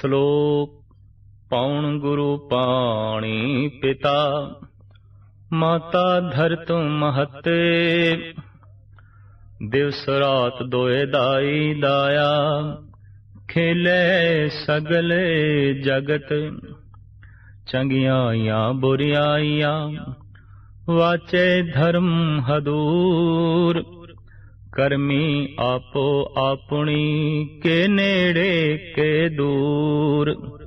ਸ਼ਲੋਕ ਪੌਣ ਗੁਰੂ ਪਾਣੀ ਪਿਤਾ ਮਾਤਾ ਧਰਤੁ ਮਹਤੇ ਦਿਵਸ ਰਾਤ ਦੋਏ ਦਾਈ ਦਾਇਆ ਖੇਲੇ ਸਗਲੇ ਜਗਤ ਚੰਗਿਆਈਆਂ ਬੁਰੀਆਈਆਂ ਵਾਚੇ ਧਰਮ ਹਦੂਰ ਕਰਮੀ ਆਪੋ ਆਪਣੀ ਕੇ ਨੇੜੇ ਕੇ ਦੂਰ।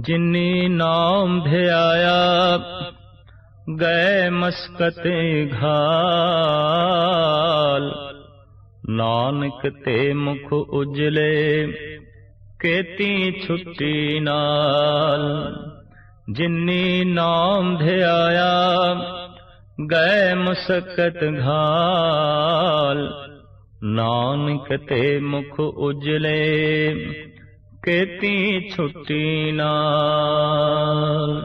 ਜਿਨੀ ਨਾਮ ਧਿਆਇਆ, ਗਏ ਮਸਕਤ ਘਾਲ। ਨਾਨਕ ਤੇ ਮੁਖ ਉਜਲੇ, ਕੇਤੀ ਛੁੱਟੀ ਨਾਲ। ਜਿਨੀ ਨਾਮ ਧਿਆਇਆ ਗਏ ਮੁਸਕਤ ਘਾਲ। ਨਾਨਕ ਤੇ ਮੁਖ ਉਜਲੇ, ਕੇਤੀ ਛੁੱਟੀ ਨਾਲ।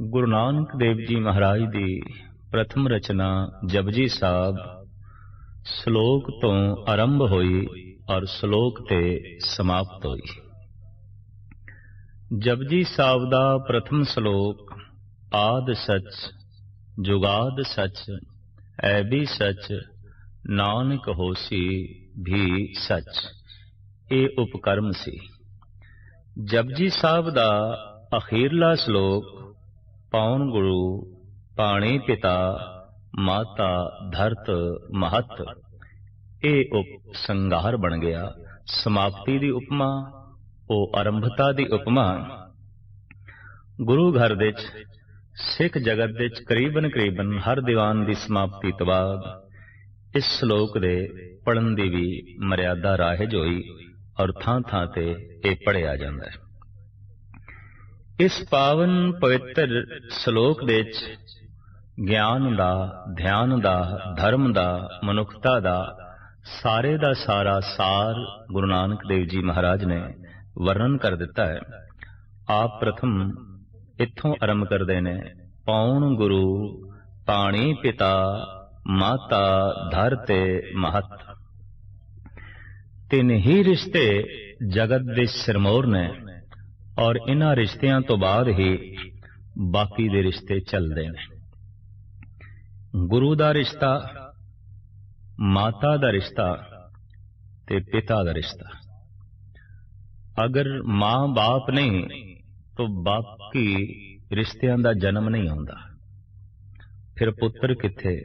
ਗੁਰੂ ਨਾਨਕ ਦੇਵ ਜੀ ਮਹਾਰਾਜ ਦੀ ਪ੍ਰਥਮ ਰਚਨਾ ਜਪਜੀ ਸਾਹਿਬ ਸ਼ਲੋਕ ਤੋਂ ਆਰੰਭ ਹੋਈ ਔਰ ਸ਼ਲੋਕ ਤੇ ਸਮਾਪਤ ਹੋਈ। ਜਪਜੀ ਸਾਹਿਬ ਦਾ ਪ੍ਰਥਮ ਸ਼ਲੋਕ ਆਦ ਸਚ ਜੁਗਾਦ ਸੱਚ, ਐ ਵੀ ਸੱਚ, ਨਾਨਕ ਹੋਸੀ ਵੀ ਸੱਚ। ਇਹ ਉਪਕਰਮ ਸੀ। ਜਪਜੀ ਸਾਹਿਬ ਦਾ ਅਖੀਰਲਾ ਸ਼ਲੋਕ, ਪੌਣ ਗੁਰੂ, ਪਾਣੀ ਪਿਤਾ, ਮਾਤਾ ਧਰਤ ਮਹਤ। ਇਹ ਉਪ ਸੰਗਾਰ ਬਣ ਗਿਆ। ਸਮਾਪਤੀ ਦੀ ਉਪਮਾ, ਉਹ ਆਰੰਭਤਾ ਦੀ ਉਪਮਾ। ਗੁਰੂ ਘਰ ਦੇ ਵਿੱਚ ਸਿੱਖ ਜਗਤ ਦੇ ਵਿੱਚ ਕਰੀਬਨ ਕਰੀਬਨ ਹਰ ਦੀਵਾਨ ਦੀ ਸਮਾਪਤੀ ਤੋਂ ਬਾਅਦ ਇਸ ਸ਼ਲੋਕ ਦੇ ਪੜਨ ਦੀ ਵੀ ਮਰਿਆਦਾ ਰਾਹਜ ਹੋਈ ਔਰ ਥਾਂ ਥਾਂ ਤੇ ਇਹ ਪੜਿਆ ਜਾਂਦਾ ਹੈ। ਇਸ ਪਾਵਨ ਪਵਿੱਤਰ ਸ਼ਲੋਕ ਦੇ ਵਿੱਚ ਗਿਆਨ ਦਾ, ਧਿਆਨ ਦਾ, ਧਰਮ ਦਾ, ਮਨੁੱਖਤਾ ਦਾ ਸਾਰੇ ਦਾ ਸਾਰਾ ਸਾਰ ਗੁਰੂ ਨਾਨਕ ਦੇਵ ਜੀ ਮਹਾਰਾਜ ਨੇ ਵਰਣਨ ਕਰ ਦਿੱਤਾ ਹੈ। ਆਪ ਪ੍ਰਥਮ ਇੱਥੋਂ ਆਰੰਭ ਕਰਦੇ ਨੇ ਪੌਣ ਗੁਰੂ? ਪਾਣੀ ਪਿਤਾ, ਮਾਤਾ ਧਰ ਤੇ ਮਹਤ। ਤਿੰਨ ਹੀ ਰਿਸ਼ਤੇ ਜਗਤ ਦੇ ਸਿਰਮੌਰ ਨੇ ਔਰ ਇਹਨਾਂ ਰਿਸ਼ਤਿਆਂ ਤੋਂ ਬਾਅਦ ਹੀ ਬਾਕੀ ਦੇ ਰਿਸ਼ਤੇ ਚੱਲਦੇ ਨੇ। ਗੁਰੂ ਦਾ ਰਿਸ਼ਤਾ, ਮਾਤਾ ਦਾ ਰਿਸ਼ਤਾ ਤੇ ਪਿਤਾ ਦਾ ਰਿਸ਼ਤਾ। ਅਗਰ ਮਾਂ ਬਾਪ ਨਹੀਂ ਨਹੀਂ ਤਾਂ ਬਾਕੀ ਰਿਸ਼ਤਿਆਂ ਦਾ ਜਨਮ ਨਹੀਂ ਆਉਂਦਾ? ਫਿਰ ਪੁੱਤਰ ਕਿੱਥੇ?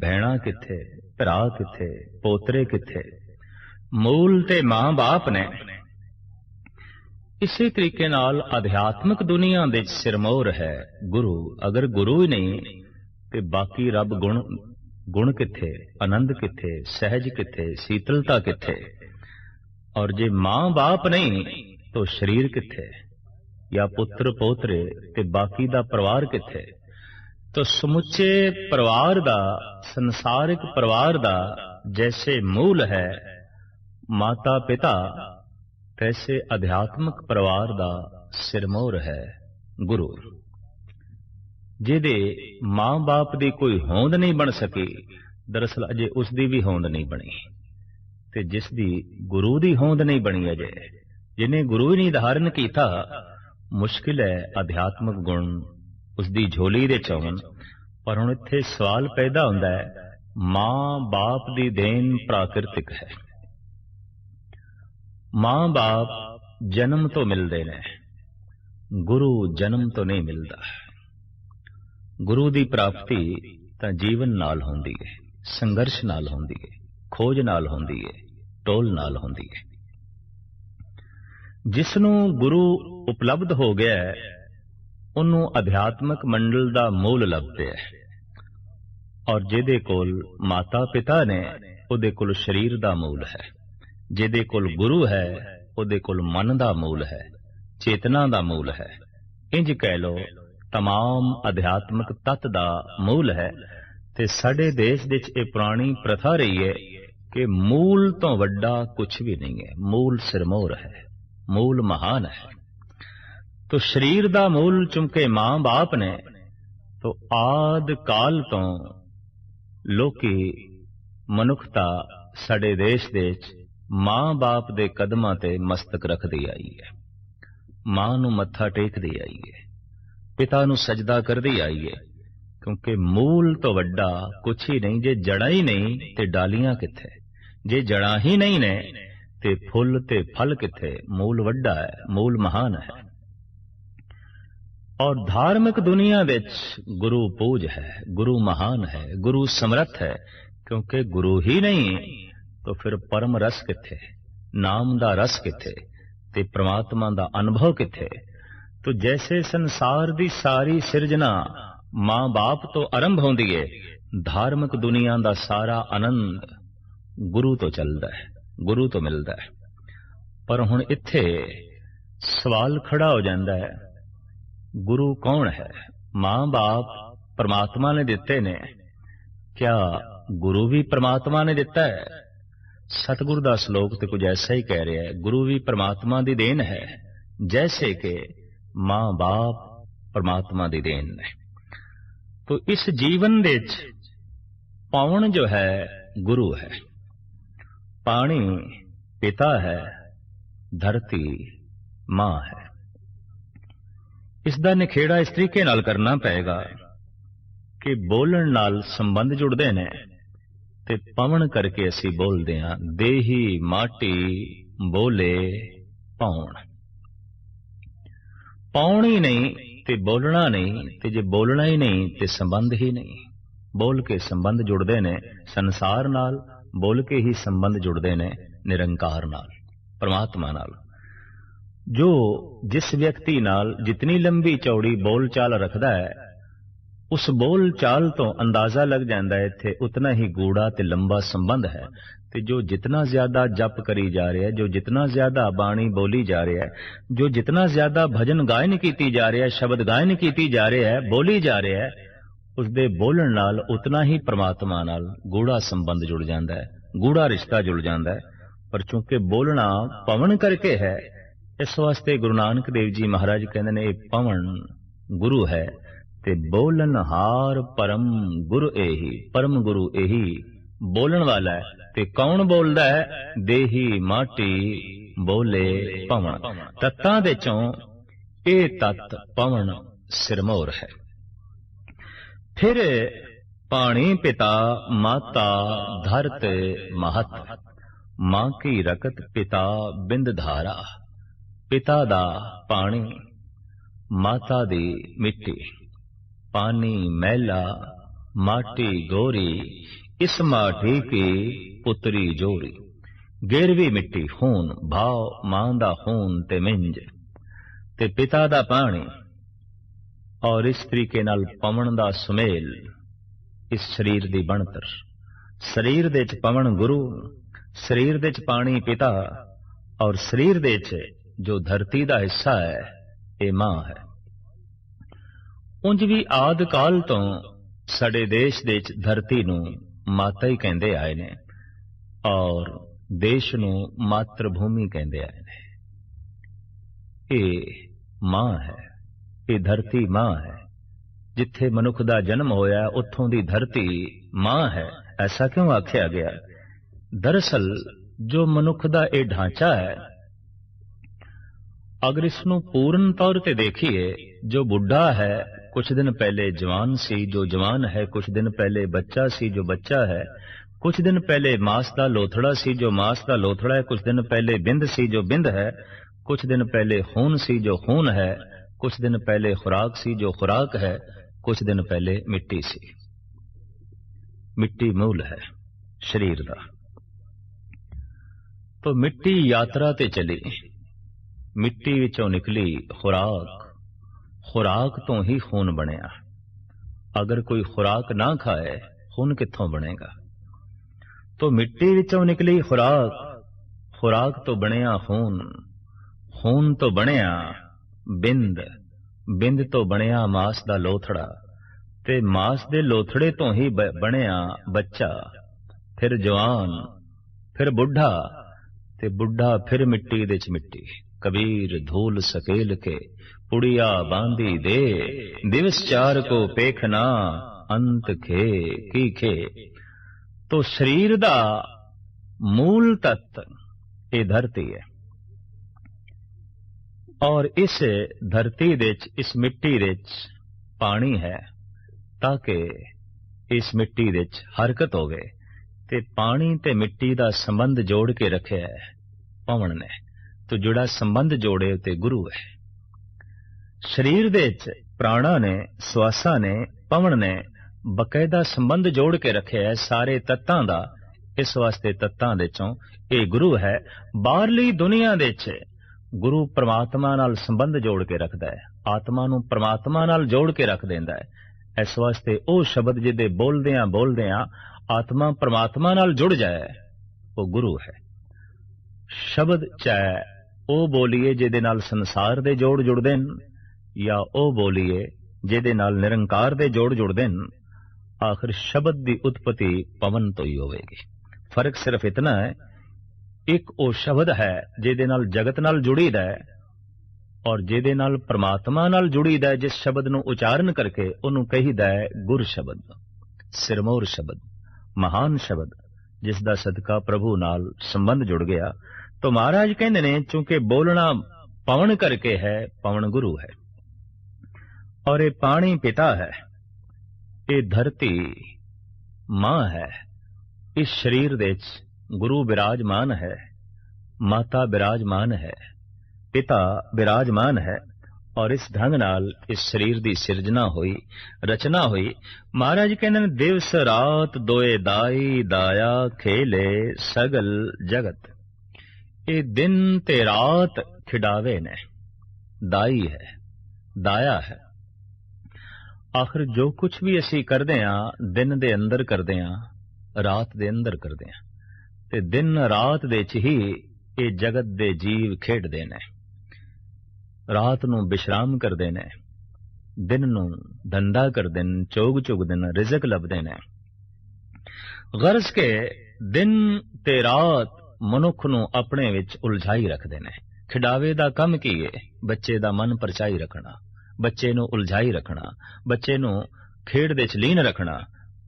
ਭੈਣਾ ਕਿੱਥੇ? ਭਰਾ ਕਿੱਥੇ? ਪੋਤਰੇ ਕਿੱਥੇ? ਮੂਲ ਤੇ ਮਾਂ ਬਾਪ ਨੇ। ਇਸੇ ਤਰੀਕੇ ਨਾਲ ਅਧਿਆਤਮਿਕ ਦੁਨੀਆ ਦੇ ਸਿਰਮੌਰ ਹੈ। ਗੁਰੂ ਅਗਰ ਗੁਰੂ ਹੀ ਨਹੀਂ, ਤੇ ਬਾਕੀ ਰੱਬ ਗੁਣ ਗੁਣ ਕਿੱਥੇ? ਆਨੰਦ ਕਿੱਥੇ? ਸਹਿਜ ਕਿੱਥੇ? ਸੀਤਲਤਾ ਕਿੱਥੇ? ਔਰ ਜੇ ਮਾਂ ਬਾਪ ਨਹੀਂ, ਤਾਂ ਸਰੀਰ ਕਿੱਥੇ? ਜਾਂ ਪੁੱਤਰ ਪੋਤਰੇ ਤੇ ਬਾਕੀ ਦਾ ਪਰਿਵਾਰ ਕਿੱਥੇ ਤਾਂ ਸਮੁੱਚੇ ਪਰਿਵਾਰ ਦਾ ਸੰਸਾਰਿਕ ਪਰਿਵਾਰ ਦਾ ਜੈਸੇ ਮੂਲ ਹੈ ਮਾਤਾ ਪਿਤਾ ਤੈਸੇ ਅਧਿਆਤਮਿਕ ਪਰਿਵਾਰ ਦਾ ਸਿਰਮੌਰ ਹੈ ਗੁਰੂ ਜਿਹਦੇ ਮਾਂ-ਬਾਪ ਦੀ ਕੋਈ ਹੋਂਦ ਨਹੀਂ ਬਣ ਸਕੀ ਦਰਅਸਲ ਅਜੇ ਉਸ ਦੀ ਵੀ ਹੋਂਦ ਨਹੀਂ ਬਣੀ ਤੇ ਜਿਸ ਦੀ ਗੁਰੂ ਦੀ ਹੋਂਦ ਨਹੀਂ ਬਣੀ ਅਜੇ ਜਿਨੇ ਗੁਰੂ ਹੀ ਨਹੀਂ ਧਾਰਨ ਕੀਤਾ ਮੁਸ਼ਕਿਲ ਹੈ ਅਧਿਆਤਮਿਕ ਗੁਣ ਉਸ ਦੀ ਝੋਲੀ ਦੇ ਚੌਣ। ਪਰ ਹੁਣ ਇੱਥੇ ਸਵਾਲ ਪੈਦਾ ਹੁੰਦਾ ਹੈ ਮਾਂ-ਬਾਪ ਦੀ ਦੇਣ ਪ੍ਰਾਕਿਰਤਿਕ ਹੈ। ਮਾਂ-ਬਾਪ ਜਨਮ ਤੋਂ ਮਿਲਦੇ ਨੇ, ਗੁਰੂ ਜਨਮ ਤੋਂ ਨਹੀਂ ਮਿਲਦਾ। ਗੁਰੂ ਦੀ ਪ੍ਰਾਪਤੀ ਤਾਂ ਜੀਵਨ ਨਾਲ ਹੁੰਦੀ ਹੈ, ਸੰਘਰਸ਼ ਨਾਲ ਹੁੰਦੀ ਹੈ, ਖੋਜ ਨਾਲ ਹੁੰਦੀ ਹੈ, ਟੋਲ ਨਾਲ ਹੁੰਦੀ ਹੈ। ਜਿਸ ਨੂੰ ਗੁਰੂ ਉਪਲਬਧ ਹੋ ਗਿਆ ਹੈ ਉਹਨੂੰ ਅਧਿਆਤਮਕ ਮੰਡਲ ਦਾ ਮੂਲ ਲੱਭਦੇ ਹੈ ਔਰ ਜਿਹਦੇ ਕੋਲ ਮਾਤਾ ਪਿਤਾ ਨੇ ਉਹਦੇ ਕੋਲ ਸਰੀਰ ਦਾ ਮੂਲ ਹੈ ਜਿਹਦੇ ਕੋਲ ਗੁਰੂ ਹੈ ਉਹਦੇ ਕੋਲ ਮਨ ਦਾ ਮੂਲ ਹੈ ਚੇਤਨਾ ਦਾ ਮੂਲ ਹੈ ਇੰਜ ਕਹਿ ਲੋ तमाम ਅਧਿਆਤਮਿਕ ਤਤ ਦਾ ਮੂਲ ਹੈ ਤੇ ਸਾਡੇ ਦੇਸ਼ ਵਿੱਚ ਇਹ ਪੁਰਾਣੀ ਪ੍ਰਥਾ ਰਹੀ ਹੈ ਕਿ ਮੂਲ ਤੋਂ ਵੱਡਾ ਕੁਝ ਵੀ ਨਹੀਂ ਹੈ ਮੂਲ ਸਿਰਮੌਰ ਹੈ ਮੂਲ ਮਹਾਨ ਹੈ। ਤੋ ਸਰੀਰ ਦਾ ਮੂਲ ਚੁੰਕੇ ਮਾਂ-ਬਾਪ ਨੇ, ਤੋ ਆਦ ਕਾਲ ਤੋਂ ਲੋਕੀ ਮਨੁੱਖਤਾ ਸਾਡੇ ਦੇਸ਼ ਦੇ ਵਿੱਚ ਮਾਂ-ਬਾਪ ਦੇ ਕਦਮਾਂ ਤੇ ਮਸਤਕ ਰੱਖਦੀ ਆਈ ਹੈ। ਮਾਂ ਨੂੰ ਮੱਥਾ ਟੇਕਦੀ ਆਈ ਹੈ। ਪਿਤਾ ਨੂੰ ਸਜਦਾ ਕਰਦੀ ਆਈ ਹੈ। ਕਿਉਂਕਿ ਮੂਲ ਤੋਂ ਵੱਡਾ ਕੁਛ ਹੀ ਨਹੀਂ, ਜੇ ਜੜਾਂ ਹੀ ਨਹੀਂ ਤੇ ਡਾਲੀਆਂ ਕਿੱਥੇ? ਜੇ ਜੜਾਂ ਹੀ ਨਹੀਂ ਨੇ ਤੇ ਫੁੱਲ ਤੇ ਫਲ ਕਿੱਥੇ? ਮੂਲ ਵੱਡਾ ਹੈ, ਮੂਲ ਮਹਾਨ ਹੈ। ਔਰ ਧਾਰਮਿਕ ਦੁਨੀਆ ਵਿੱਚ ਗੁਰੂ ਪੂਜ ਹੈ, ਗੁਰੂ ਮਹਾਨ ਹੈ, ਗੁਰੂ ਸਮਰੱਥ ਹੈ। ਕਿਉਂਕਿ ਗੁਰੂ ਹੀ ਨਹੀਂ, ਤਾਂ ਫਿਰ ਪਰਮ ਰਸ ਕਿੱਥੇ? ਨਾਮ ਦਾ ਰਸ ਕਿੱਥੇ? ਤੇ ਪ੍ਰਮਾਤਮਾ ਦਾ ਅਨੁਭਵ ਕਿੱਥੇ? ਤੋ ਜੈਸੇ ਸੰਸਾਰ ਦੀ ਸਾਰੀ ਸਿਰਜਣਾ ਮਾਂ-ਬਾਪ ਤੋਂ ਆਰੰਭ ਹੁੰਦੀ ਹੈ ਧਾਰਮਿਕ ਦੁਨੀਆ ਦਾ ਸਾਰਾ ਆਨੰਦ ਗੁਰੂ ਤੋਂ ਚੱਲਦਾ ਹੈ। ਗੁਰੂ ਤੋਂ ਮਿਲਦਾ ਹੈ। ਪਰ ਹੁਣ ਇੱਥੇ ਸਵਾਲ ਖੜਾ ਹੋ ਜਾਂਦਾ ਹੈ, ਗੁਰੂ ਕੌਣ ਹੈ? ਮਾਂ-ਬਾਪ ਪਰਮਾਤਮਾ ਨੇ ਦਿੱਤੇ ਨੇ। ਕਿਆ ਗੁਰੂ ਵੀ ਪਰਮਾਤਮਾ ਨੇ ਦਿੱਤਾ ਹੈ? ਸਤਿਗੁਰ ਦਾ ਸ਼ਲੋਕ ਤੇ ਕੁਝ ਐਸਾ ਹੀ ਕਹਿ ਰਿਹਾ ਹੈ, ਗੁਰੂ ਵੀ ਪਰਮਾਤਮਾ ਦੀ ਦੇਣ ਹੈ, ਜੈਸੇ ਕਿ ਮਾਂ-ਬਾਪ ਪਰਮਾਤਮਾ ਦੀ ਦੇਣ ਨੇ। ਤੋ ਇਸ ਜੀਵਨ ਦੇ ਵਿੱਚ ਪਾਉਣ ਜੋ ਹੈ, ਗੁਰੂ ਹੈ। ਪਾਣੀ ਪਿਤਾ ਹੈ, ਧਰਤੀ ਮਾਂ ਹੈ। ਇਸ ਦਾ ਨਿਖੇੜਾ ਇਸ ਤਰੀਕੇ ਨਾਲ ਕਰਨਾ ਪਏਗਾ ਕਿ ਬੋਲਣ ਨਾਲ ਸੰਬੰਧ ਜੁੜਦੇ ਨੇ ਤੇ ਪਵਣ ਕਰਕੇ ਅਸੀਂ ਬੋਲਦੇ ਹਾਂ, ਦੇਹੀ ਮਾਟੀ ਬੋਲੇ ਪਾਉਣ ਪਾਉਣ ਹੀ ਨਹੀਂ ਤੇ ਬੋਲਣਾ ਨਹੀਂ ਤੇ ਜੇ ਬੋਲਣਾ ਹੀ ਨਹੀਂ ਤੇ ਸੰਬੰਧ ਹੀ ਨਹੀਂ। ਬੋਲ ਕੇ ਸੰਬੰਧ ਜੁੜਦੇ ਨੇ ਸੰਸਾਰ ਨਾਲ ਬੋਲ ਕੇ ਹੀ ਸੰਬੰਧ ਜੁੜਦੇ ਨੇ ਨਿਰੰਕਾਰ ਨਾਲ, ਪਰਮਾਤਮਾ ਨਾਲ। ਜੋ ਜਿਸ ਵਿਅਕਤੀ ਨਾਲ ਜਿਤਨੀ ਲੰਬੀ ਚੌੜੀ ਬੋਲ ਚਾਲ ਰੱਖਦਾ ਹੈ, ਉਸ ਬੋਲ ਚਾਲ ਤੋਂ ਅੰਦਾਜ਼ਾ ਲੱਗ ਜਾਂਦਾ ਹੈ, ਇੱਥੇ ਉਤਨਾ ਹੀ ਗੂੜਾ ਤੇ ਲੰਬਾ ਸੰਬੰਧ ਹੈ। ਤੇ ਜੋ ਜਿਤਨਾ ਜ਼ਿਆਦਾ ਜਪ ਕਰੀ ਜਾ ਰਿਹਾ ਹੈ ਜੋ ਜਿਤਨਾ ਜ਼ਿਆਦਾ ਬਾਣੀ ਬੋਲੀ ਜਾ ਰਿਹਾ ਹੈ, ਜੋ ਜਿਤਨਾ ਜ਼ਿਆਦਾ ਭਜਨ ਗਾਇਨ ਕੀਤੀ ਜਾ ਰਿਹਾ ਹੈ ਸ਼ਬਦ ਗਾਇਨ ਕੀਤੀ ਜਾ ਰਿਹਾ ਹੈ, ਬੋਲੀ ਜਾ ਰਿਹਾ ਹੈ ਉਸ ਦੇ ਬੋਲਣ ਨਾਲ ਉਤਨਾ ਹੀ ਪ੍ਰਮਾਤਮਾ ਨਾਲ ਗੂੜਾ ਸੰਬੰਧ ਜੁੜ ਜਾਂਦਾ ਹੈ, ਗੂੜਾ ਰਿਸ਼ਤਾ ਜੁੜ ਜਾਂਦਾ ਹੈ। ਪਰ ਚੂੰਕਿ ਬੋਲਣਾ ਪਵਨ ਕਰਕੇ ਹੈ, ਇਸ ਵਾਸਤੇ ਗੁਰੂ ਨਾਨਕ ਦੇਵ ਜੀ ਮਹਾਰਾਜ ਕਹਿੰਦੇ ਨੇ, ਇਹ ਪਵਨ ਗੁਰੂ ਹੈ ਤੇ ਬੋਲਨ ਹਾਰ ਪਰਮ ਗੁਰੂ ਇਹੀ ਪਰਮ ਗੁਰੂ ਇਹੀ ਬੋਲਣ ਵਾਲਾ ਹੈ ਤੇ ਕੌਣ ਬੋਲਦਾ ਹੈ? ਦੇਹੀ ਮਾਟੀ ਬੋਲੇ ਪਵਨ। ਤਤਾਂ ਦੇ ਚੋਂ ਇਹ ਤਤ ਪਵਨ ਸਿਰਮੌਰ ਹੈ। ਫਿਰ ਪਾਣੀ ਪਿਤਾ ਮਾਤਾ ਧਰਤ ਮਹਤ, ਮਾਂ ਕੀ ਰਕਤ ਪਿਤਾ ਬਿੰਦ ਧਾਰਾ, ਪਿਤਾ ਦਾ ਪਾਣੀ, ਮਾਤਾ ਦੀ ਮਿੱਟੀ, ਪਾਣੀ ਮੈਲਾ ਮਾਟੀ ਗੋਰੀ, ਇਸ ਮਾਟੀ ਕੀ ਪੁੱਤਰੀ ਜੋੜੀ ਗੇਰਵੀ ਮਿੱਟੀ ਖੂਨ, ਭਾਵ ਮਾਂ ਦਾ ਖੂਨ ਤੇ ਮਿੰਜ, ਤੇ ਪਿਤਾ ਦਾ ਪਾਣੀ ਔਰ ਇਸ ਤਰੀਕੇ ਨਾਲ ਪਵਨ ਦਾ ਸੁਮੇਲ ਇਸ ਸਰੀਰ ਦੀ ਬਣਤਰ। ਸਰੀਰ ਦੇ ਚ ਪਵਨ ਗੁਰੂ, ਸਰੀਰ ਦੇ ਚ ਪਾਣੀ ਪਿਤਾ, ਔਰ ਸਰੀਰ ਦੇ ਚ ਜੋ ਧਰਤੀ ਦਾ ਹਿੱਸਾ ਹੈ, ਇਹ ਮਾਂ ਹੈ। ਉਂਝ ਵੀ ਆਦ ਕਾਲ ਤੋਂ ਸਾਡੇ ਦੇਸ਼ ਦੇ ਚ ਧਰਤੀ ਨੂੰ ਮਾਤਾ ਹੀ ਕਹਿੰਦੇ ਆਏ ਨੇ, ਔਰ ਦੇਸ਼ ਨੂੰ ਮਾਤਰ ਭੂਮੀ ਕਹਿੰਦੇ ਆਏ ਨੇ। ਇਹ ਮਾਂ ਹੈ। ਇਹ ਧਰਤੀ ਮਾਂ ਹੈ। ਜਿੱਥੇ ਮਨੁੱਖ ਦਾ ਜਨਮ ਹੋਇਆ, ਉੱਥੋਂ ਦੀ ਧਰਤੀ ਮਾਂ ਹੈ, ਐਸਾ ਕਿਉਂ ਆਖਿਆ ਗਿਆ? ਦਰਅਸਲ, ਜੋ ਮਨੁੱਖ ਦਾ ਇਹ ਢਾਂਚਾ ਹੈ, ਅਗਰ ਇਸ ਨੂੰ ਪੂਰਨ ਤੌਰ ਤੇ ਦੇਖੀਏ, ਜੋ ਬੁੱਢਾ ਹੈ ਕੁਝ ਦਿਨ ਪਹਿਲੇ ਜਵਾਨ ਸੀ, ਜੋ ਜਵਾਨ ਹੈ ਕੁਝ ਦਿਨ ਪਹਿਲੇ ਬੱਚਾ ਸੀ, ਜੋ ਬੱਚਾ ਹੈ ਕੁਝ ਦਿਨ ਪਹਿਲੇ ਮਾਸ ਦਾ ਲੋਥੜਾ ਸੀ, ਜੋ ਮਾਸ ਦਾ ਲੋਥੜਾ ਹੈ ਕੁਝ ਦਿਨ ਪਹਿਲੇ ਬਿੰਦ ਸੀ, ਜੋ ਬਿੰਦ ਹੈ ਕੁਝ ਦਿਨ ਪਹਿਲੇ ਖੂਨ ਸੀ, ਜੋ ਖੂਨ ਹੈ ਕੁਝ ਦਿਨ ਪਹਿਲੇ ਖੁਰਾਕ ਸੀ ਜੋ ਖੁਰਾਕ ਹੈ ਕੁਝ ਦਿਨ ਪਹਿਲੇ ਮਿੱਟੀ ਸੀ ਮਿੱਟੀ ਮੂਲ ਹੈ ਸਰੀਰ ਦਾ ਤੋ ਮਿੱਟੀ ਯਾਤਰਾ ਤੇ ਚਲੀ ਮਿੱਟੀ ਵਿੱਚੋਂ ਨਿਕਲੀ ਖੁਰਾਕ ਖੁਰਾਕ ਤੋਂ ਹੀ ਖੂਨ ਬਣਿਆ ਅਗਰ ਕੋਈ ਖੁਰਾਕ ਨਾ ਖਾਏ ਖੂਨ ਕਿੱਥੋਂ ਬਣੇਗਾ ਤੋ ਮਿੱਟੀ ਵਿੱਚੋਂ ਨਿਕਲੀ ਖੁਰਾਕ ਖੁਰਾਕ ਤੋਂ ਬਣਿਆ ਖੂਨ ਖੂਨ ਤੋਂ ਬਣਿਆ ਬਿੰਦ ਬਿੰਦ ਤੋਂ ਬਣਿਆ ਮਾਸ ਦਾ ਲੋਥੜਾ, ਤੇ ਮਾਸ ਦੇ ਲੋਥੜੇ ਤੋਂ ਹੀ ਬਣਿਆ ਬੱਚਾ, ਫਿਰ ਜਵਾਨ, ਫਿਰ ਬੁੱਢਾ, ਤੇ ਬੁੱਢਾ ਫਿਰ ਮਿੱਟੀ ਦੇ ਚ ਮਿੱਟੀ, ਕਬੀਰ ਧੂਲ ਸਕੇਲ ਕੇ, ਪੁੜੀਆ ਬਾਂਦੀ ਦੇ, ਦਿਵਸ ਚਾਰ ਕੋ ਪੇਖਨਾ ਅੰਤ ਖੇ, ਕੀ ਖੇ। ਤੋ ਸਰੀਰ ਦਾ ਮੂਲ ਤਤ ਇਹ ਧਰਤੀ ਹੈ। ਔਰ ਇਸ ਧਰਤੀ ਦੇ ਵਿੱਚ, ਇਸ ਮਿੱਟੀ ਦੇ ਵਿੱਚ ਪਾਣੀ ਹੈ, ਤਾਂ ਕਿ ਇਸ ਮਿੱਟੀ ਦੇ ਵਿੱਚ ਹਰਕਤ ਹੋਵੇ ਤੇ ਪਾਣੀ ਤੇ ਮਿੱਟੀ ਦਾ ਸੰਬੰਧ ਜੋੜ ਕੇ ਰੱਖਿਆ ਹੈ। ਪਵਨ ਨੇ ਤੋ ਜਿਹੜਾ ਸੰਬੰਧ ਜੋੜੇ ਤੇ ਗੁਰੂ ਹੈ। ਸਰੀਰ ਦੇ ਵਿੱਚ ਪ੍ਰਾਣਾ ਨੇ, ਸਵਾਸਾਂ ਨੇ ਪਵਨ ਨੇ ਬਕਾਇਦਾ ਸੰਬੰਧ ਜੋੜ ਕੇ ਰੱਖਿਆ ਹੈ। ਸਾਰੇ ਤੱਤਾਂ ਦਾ ਇਸ ਵਾਸਤੇ ਤੱਤਾਂ ਦੇ ਚੋਂ ਇਹ ਗੁਰੂ ਹੈ। ਬਾਹਰਲੀ ਦੁਨੀਆ ਦੇ ਵਿੱਚ ਗੁਰੂ ਪ੍ਰਮਾਤਮਾ ਨਾਲ ਸੰਬੰਧ ਜੋੜ ਕੇ ਰੱਖਦਾ ਹੈ। ਆਤਮਾ ਨੂੰ ਪ੍ਰਮਾਤਮਾ ਨਾਲ ਜੋੜ ਕੇ ਰੱਖ ਦਿੰਦਾ ਹੈ। ਇਸ ਵਾਸਤੇ ਉਹ ਸ਼ਬਦ ਜਿਹਦੇ ਬੋਲਦਿਆਂ ਬੋਲਦਿਆਂ ਆਤਮਾ ਪ੍ਰਮਾਤਮਾ ਨਾਲ ਜੁੜ ਜਾਏ, ਉਹ ਗੁਰੂ ਹੈ। ਸ਼ਬਦ ਚਾਹੇ ਉਹ ਬੋਲੀਏ ਜਿਹਦੇ ਨਾਲ ਸੰਸਾਰ ਦੇ ਜੋੜ ਜੁੜਦੇ ਨੇ ਜਾਂ ਉਹ ਬੋਲੀਏ ਜਿਹਦੇ ਨਾਲ ਨਿਰੰਕਾਰ ਦੇ ਜੋੜ ਜੁੜਦੇ ਨੇ ਆਖਰ ਸ਼ਬਦ ਦੀ ਉਤਪਤੀ ਪਵਨ ਤੋਂ ਹੀ ਹੋਵੇਗੀ। ਫ਼ਰਕ ਸਿਰਫ ਇਤਨਾ ਹੈ ਇੱਕ ਉਹ ਸ਼ਬਦ ਹੈ ਜਿਹਦੇ ਨਾਲ ਜਗਤ ਨਾਲ ਜੁੜੀਦਾ ਹੈ ਔਰ ਜਿਹਦੇ ਨਾਲ ਪ੍ਰਮਾਤਮਾ ਨਾਲ ਜੁੜੀਦਾ ਹੈ, ਜਿਸ ਸ਼ਬਦ ਨੂੰ ਉਚਾਰਨ ਕਰਕੇ ਉਹਨੂੰ ਕਹੀਦਾ ਹੈ ਗੁਰ ਸ਼ਬਦ, ਸਿਰਮੌਰ ਸ਼ਬਦ, ਮਹਾਨ ਸ਼ਬਦ, ਜਿਸ ਦਾ ਸਦਕਾ ਪ੍ਰਭੂ ਨਾਲ ਸੰਬੰਧ ਜੁੜ ਗਿਆ। ਤਾਂ ਮਹਾਰਾਜ ਕਹਿੰਦੇ ਨੇ ਕਿਉਂਕਿ ਬੋਲਣਾ ਪਵਨ ਕਰਕੇ ਹੈ, ਪਵਨ ਗੁਰੂ ਹੈ। ਔਰ ਇਹ ਪਾਣੀ ਪਿਤਾ ਹੈ, ਇਹ ਧਰਤੀ ਮਾਂ ਹੈ, ਇਸ ਸਰੀਰ ਦੇ ਵਿੱਚ ਗੁਰੂ ਬਿਰਾਜਮਾਨ ਹੈ, ਮਾਤਾ ਬਿਰਾਜਮਾਨ ਹੈ, ਪਿਤਾ ਬਿਰਾਜਮਾਨ ਹੈ ਔਰ ਇਸ ਢੰਗ ਨਾਲ ਇਸ ਸਰੀਰ ਦੀ ਸਿਰਜਣਾ ਹੋਈ, ਰਚਨਾ ਹੋਈ। ਮਹਾਰਾਜ ਕਹਿੰਦੇ ਨੇ, ਦਿਵਸ ਰਾਤ ਦੋਏ ਦਾਈ ਦਾਇਆ ਖੇਲੇ ਸਗਲ ਜਗਤ। ਇਹ ਦਿਨ ਤੇ ਰਾਤ ਖਿਡਾਵੇ ਨੇ, ਦਾਈ ਹੈ, ਦਾਇਆ ਹੈ। ਆਖਰ ਜੋ ਕੁਝ ਵੀ ਅਸੀਂ ਕਰਦੇ ਆਂ ਦਿਨ ਦੇ ਅੰਦਰ ਕਰਦੇ ਆਂ ਰਾਤ ਦੇ ਅੰਦਰ ਕਰਦੇ ਆਂ ਤੇ ਦਿਨ ਰਾਤ ਦੇ ਚ ਹੀ ਇਹ ਜਗਤ ਦੇ ਜੀਵ ਖੇਡਦੇ ਨੇ। ਰਾਤ ਨੂੰ ਵਿਸ਼ਰਾਮ ਕਰਦੇ ਨੇ, ਦਿਨ ਨੂੰ ਧੰਦਾ ਕਰਦੇ ਨੇ, ਚੋਗ ਚੁਗਦੇ ਨੇ ਰਿਜ਼ਕ ਲੱਭਦੇ ਨੇ। ਗਰਜ਼ ਕੇ ਦਿਨ ਤੇ ਰਾਤ ਮਨੁੱਖ ਨੂੰ ਆਪਣੇ ਵਿੱਚ ਉਲਝਾਈ ਰੱਖਦੇ ਨੇ। ਖਿਡਾਵੇ ਦਾ ਕੰਮ ਕੀ ਹੈ ਬੱਚੇ ਦਾ ਮਨ ਪਰਚਾਈ ਰੱਖਣਾ, ਬੱਚੇ ਨੂੰ ਉਲਝਾਈ ਰੱਖਣਾ, ਬੱਚੇ ਨੂੰ ਖੇਡ ਦੇ ਚ ਲੀਨ ਰੱਖਣਾ,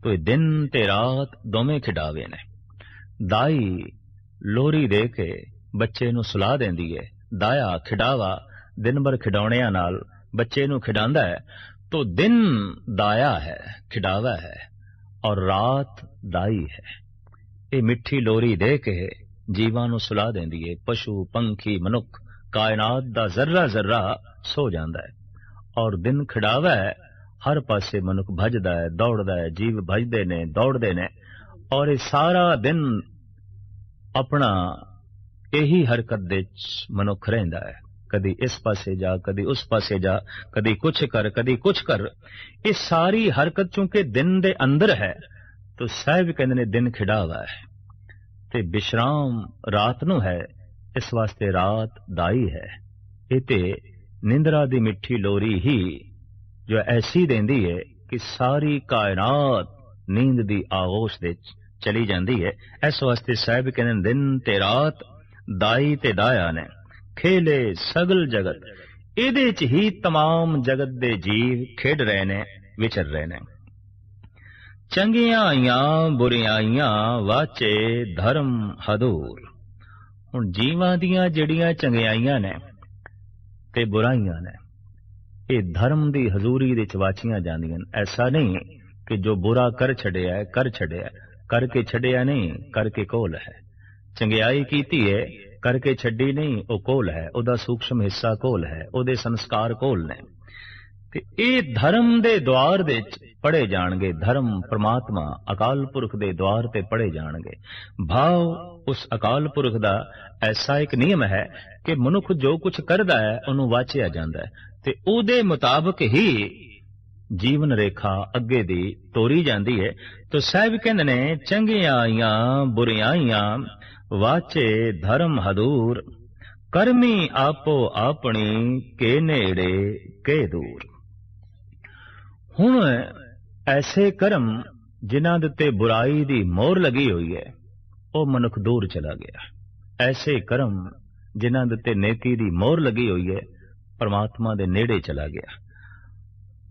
ਤੋ ਇਹ ਦਿਨ ਤੇ ਰਾਤ ਦੋਵੇਂ ਖਿਡਾਵੇ ਨੇ। ਦਾਈ ਲੋਰੀ ਦੇ ਕੇ ਬੱਚੇ ਨੂੰ ਸੁਲਾ ਦਿੰਦੀ ਹੈ ਦਾਇਆ ਖਿਡਾਵਾ ਦਿਨ ਭਰ ਖਿਡੌਣਿਆਂ ਨਾਲ ਬੱਚੇ ਨੂੰ ਖਿਡਾਉਂਦਾ ਹੈ। ਤੋ ਦਿਨ ਦਾਇਆ ਹੈ, ਖਿਡਾਵਾ ਹੈ ਔਰ ਰਾਤ ਦਾਈ ਹੈ। ਇਹ ਮਿੱਠੀ ਲੋਰੀ ਦੇ ਕੇ ਜੀਵਾਂ ਨੂੰ ਸੁਲਾ ਦਿੰਦੀ ਹੈ ਪਸ਼ੂ, ਪੰਖੀ, ਮਨੁੱਖ, ਕਾਇਨਾਤ ਦਾ ਜ਼ਰਰਾ ਜ਼ਰਰਾ ਸੋ ਜਾਂਦਾ ਹੈ ਔਰ ਦਿਨ ਖਿਡਾਵਾ ਹੈ। ਹਰ ਪਾਸੇ ਮਨੁੱਖ ਭਜਦਾ ਹੈ, ਦੌੜਦਾ ਹੈ, ਜੀਵ ਭਜਦੇ ਨੇ, ਦੌੜਦੇ ਨੇ। ਔਰ ਇਹ ਸਾਰਾ ਦਿਨ ਆਪਣਾ ਇਹੀ ਹਰਕਤ ਦੇ ਮਨੁੱਖ ਰਹਿੰਦਾ ਹੈ। ਕਦੀ ਇਸ ਪਾਸੇ ਜਾ, ਕਦੀ ਉਸ ਪਾਸੇ ਜਾ, ਕਦੀ ਕੁਛ ਕਰ, ਕਦੀ ਕੁਛ ਕਰ। ਇਹ ਸਾਰੀ ਹਰਕਤ ਚੂੰਕਿ ਦਿਨ ਦੇ ਅੰਦਰ ਹੈ, ਤਾਂ ਸਾਹਿਬ ਕਹਿੰਦੇ ਨੇ ਦਿਨ ਖਿਡਾਵਾ ਹੈ, ਤੇ ਵਿਸ਼ਰਾਮ ਰਾਤ ਨੂੰ ਹੈ, ਇਸ ਵਾਸਤੇ ਰਾਤ ਦਾਈ ਹੈ। ਇਹ ਤੇ ਨਿੰਦਰਾ ਦੀ ਮਿੱਠੀ ਲੋਰੀ ਹੀ ਜੋ ਐਸੀ ਦਿੰਦੀ ਹੈ ਕਿ ਸਾਰੀ ਕਾਇਨਾਤ ਨੀਂਦ ਦੀ ਆਗੋਸ਼ ਦੇ ਵਿੱਚ ਚਲੀ ਜਾਂਦੀ ਹੈ ਇਸ ਵਾਸਤੇ ਸਾਹਿਬ ਕਹਿੰਦੇ ਨੇ ਦਿਨ ਤੇ ਰਾਤ ਦਾਈ ਤੇ ਦਾਇਆ ਨੇ ਖੇਲੇ ਸਗਲ ਜਗਤ ਇਹਦੇ ਚ ਹੀ तमाम ਜਗਤ ਦੇ ਜੀਵ ਖੇਡ ਰਹੇ ਨੇ ਵਿਚਰ ਰਹੇ ਨੇ ਚੰਗੀਆਂ ਆਈਆਂ ਬੁਰੀਆਂ ਆਈਆਂ ਵਾਚੇ ਧਰਮ ਹਦੂਰ ਹੁਣ ਜੀਵਾਂ ਦੀਆਂ ਜਿਹੜੀਆਂ ਚੰਗਿਆਈਆਂ ਨੇ ਤੇ ਬੁਰਾਈਆਂ ਨੇ ਇਹ ਧਰਮ ਦੀ ਹਜ਼ੂਰੀ ਦੇ ਚ ਵਾਚੀਆਂ ਜਾਂਦੀਆਂ ਨੇ ਐਸਾ ਨਹੀਂ ਕਿ ਜੋ ਬੁਰਾ ਕਰ ਛੱਡਿਆ ਕਰ ਛੱਡਿਆ ਕਰਕੇ ਛੱਡਿਆ ਨਹੀਂ, ਕਰਕੇ ਕੋਲ ਹੈ। ਚੰਗਿਆਈ ਕੀਤੀ ਹੈ, ਕਰਕੇ ਛੱਡੀ ਨਹੀਂ, ਉਹ ਕੋਲ ਹੈ। ਉਹਦਾ ਸੂਖਸ਼ਮ ਹਿੱਸਾ ਕੋਲ ਹੈ, ਉਹਦੇ ਸੰਸਕਾਰ ਕੋਲ ਨੇ। ਤੇ ਇਹ ਧਰਮ ਦੇ ਦਵਾਰ ਦੇ ਵਿੱਚ ਪੜੇ ਜਾਣਗੇ, ਧਰਮ ਪ੍ਰਮਾਤਮਾ ਅਕਾਲ ਪੁਰਖ ਦੇ ਦਵਾਰ ਤੇ ਪੜੇ ਜਾਣਗੇ। ਭਾਵ ਉਸ ਅਕਾਲ ਪੁਰਖ ਦਾ ਐਸਾ ਇੱਕ ਨਿਯਮ ਹੈ ਕਿ ਮਨੁੱਖ ਜੋ ਕੁਝ ਕਰਦਾ ਹੈ, ਉਹਨੂੰ ਵਾਚਿਆ ਜਾਂਦਾ ਹੈ। ਤੇ ਉਹਦੇ ਮੁਤਾਬਕ ਹੀ ਜੀਵਨ ਰੇਖਾ ਅੱਗੇ ਦੀ ਤੋਰੀ ਜਾਂਦੀ ਹੈ ਤਾਂ ਸਾਹਿਬ ਕਹਿੰਦੇ ਨੇ, ਚੰਗੀਆਂ ਆਈਆਂ ਆਈਆਂ, ਵਾਚੇ ਧਰਮ ਹਦੂਰ, ਕਰਮੀ ਆਪੋ ਆਪਣੀ, ਕੇ ਨੇੜੇ, ਕੇ ਦੂਰ। ਹੁਣ ਐਸੇ ਕਰਮ ਜਿਨ੍ਹਾਂ ਦੇ ਉੱਤੇ ਬੁਰਾਈ ਦੀ ਮੋਹਰ ਲੱਗੀ ਹੋਈ ਹੈ ਉਹ ਮਨੁੱਖ ਦੂਰ ਚਲਾ ਗਿਆ। ਐਸੇ ਕਰਮ ਜਿਨ੍ਹਾਂ ਦੇ ਉੱਤੇ ਨੇਕੀ ਦੀ ਮੋਹਰ ਲੱਗੀ ਹੋਈ ਹੈ ਪਰਮਾਤਮਾ ਦੇ ਨੇੜੇ ਚਲਾ ਗਿਆ।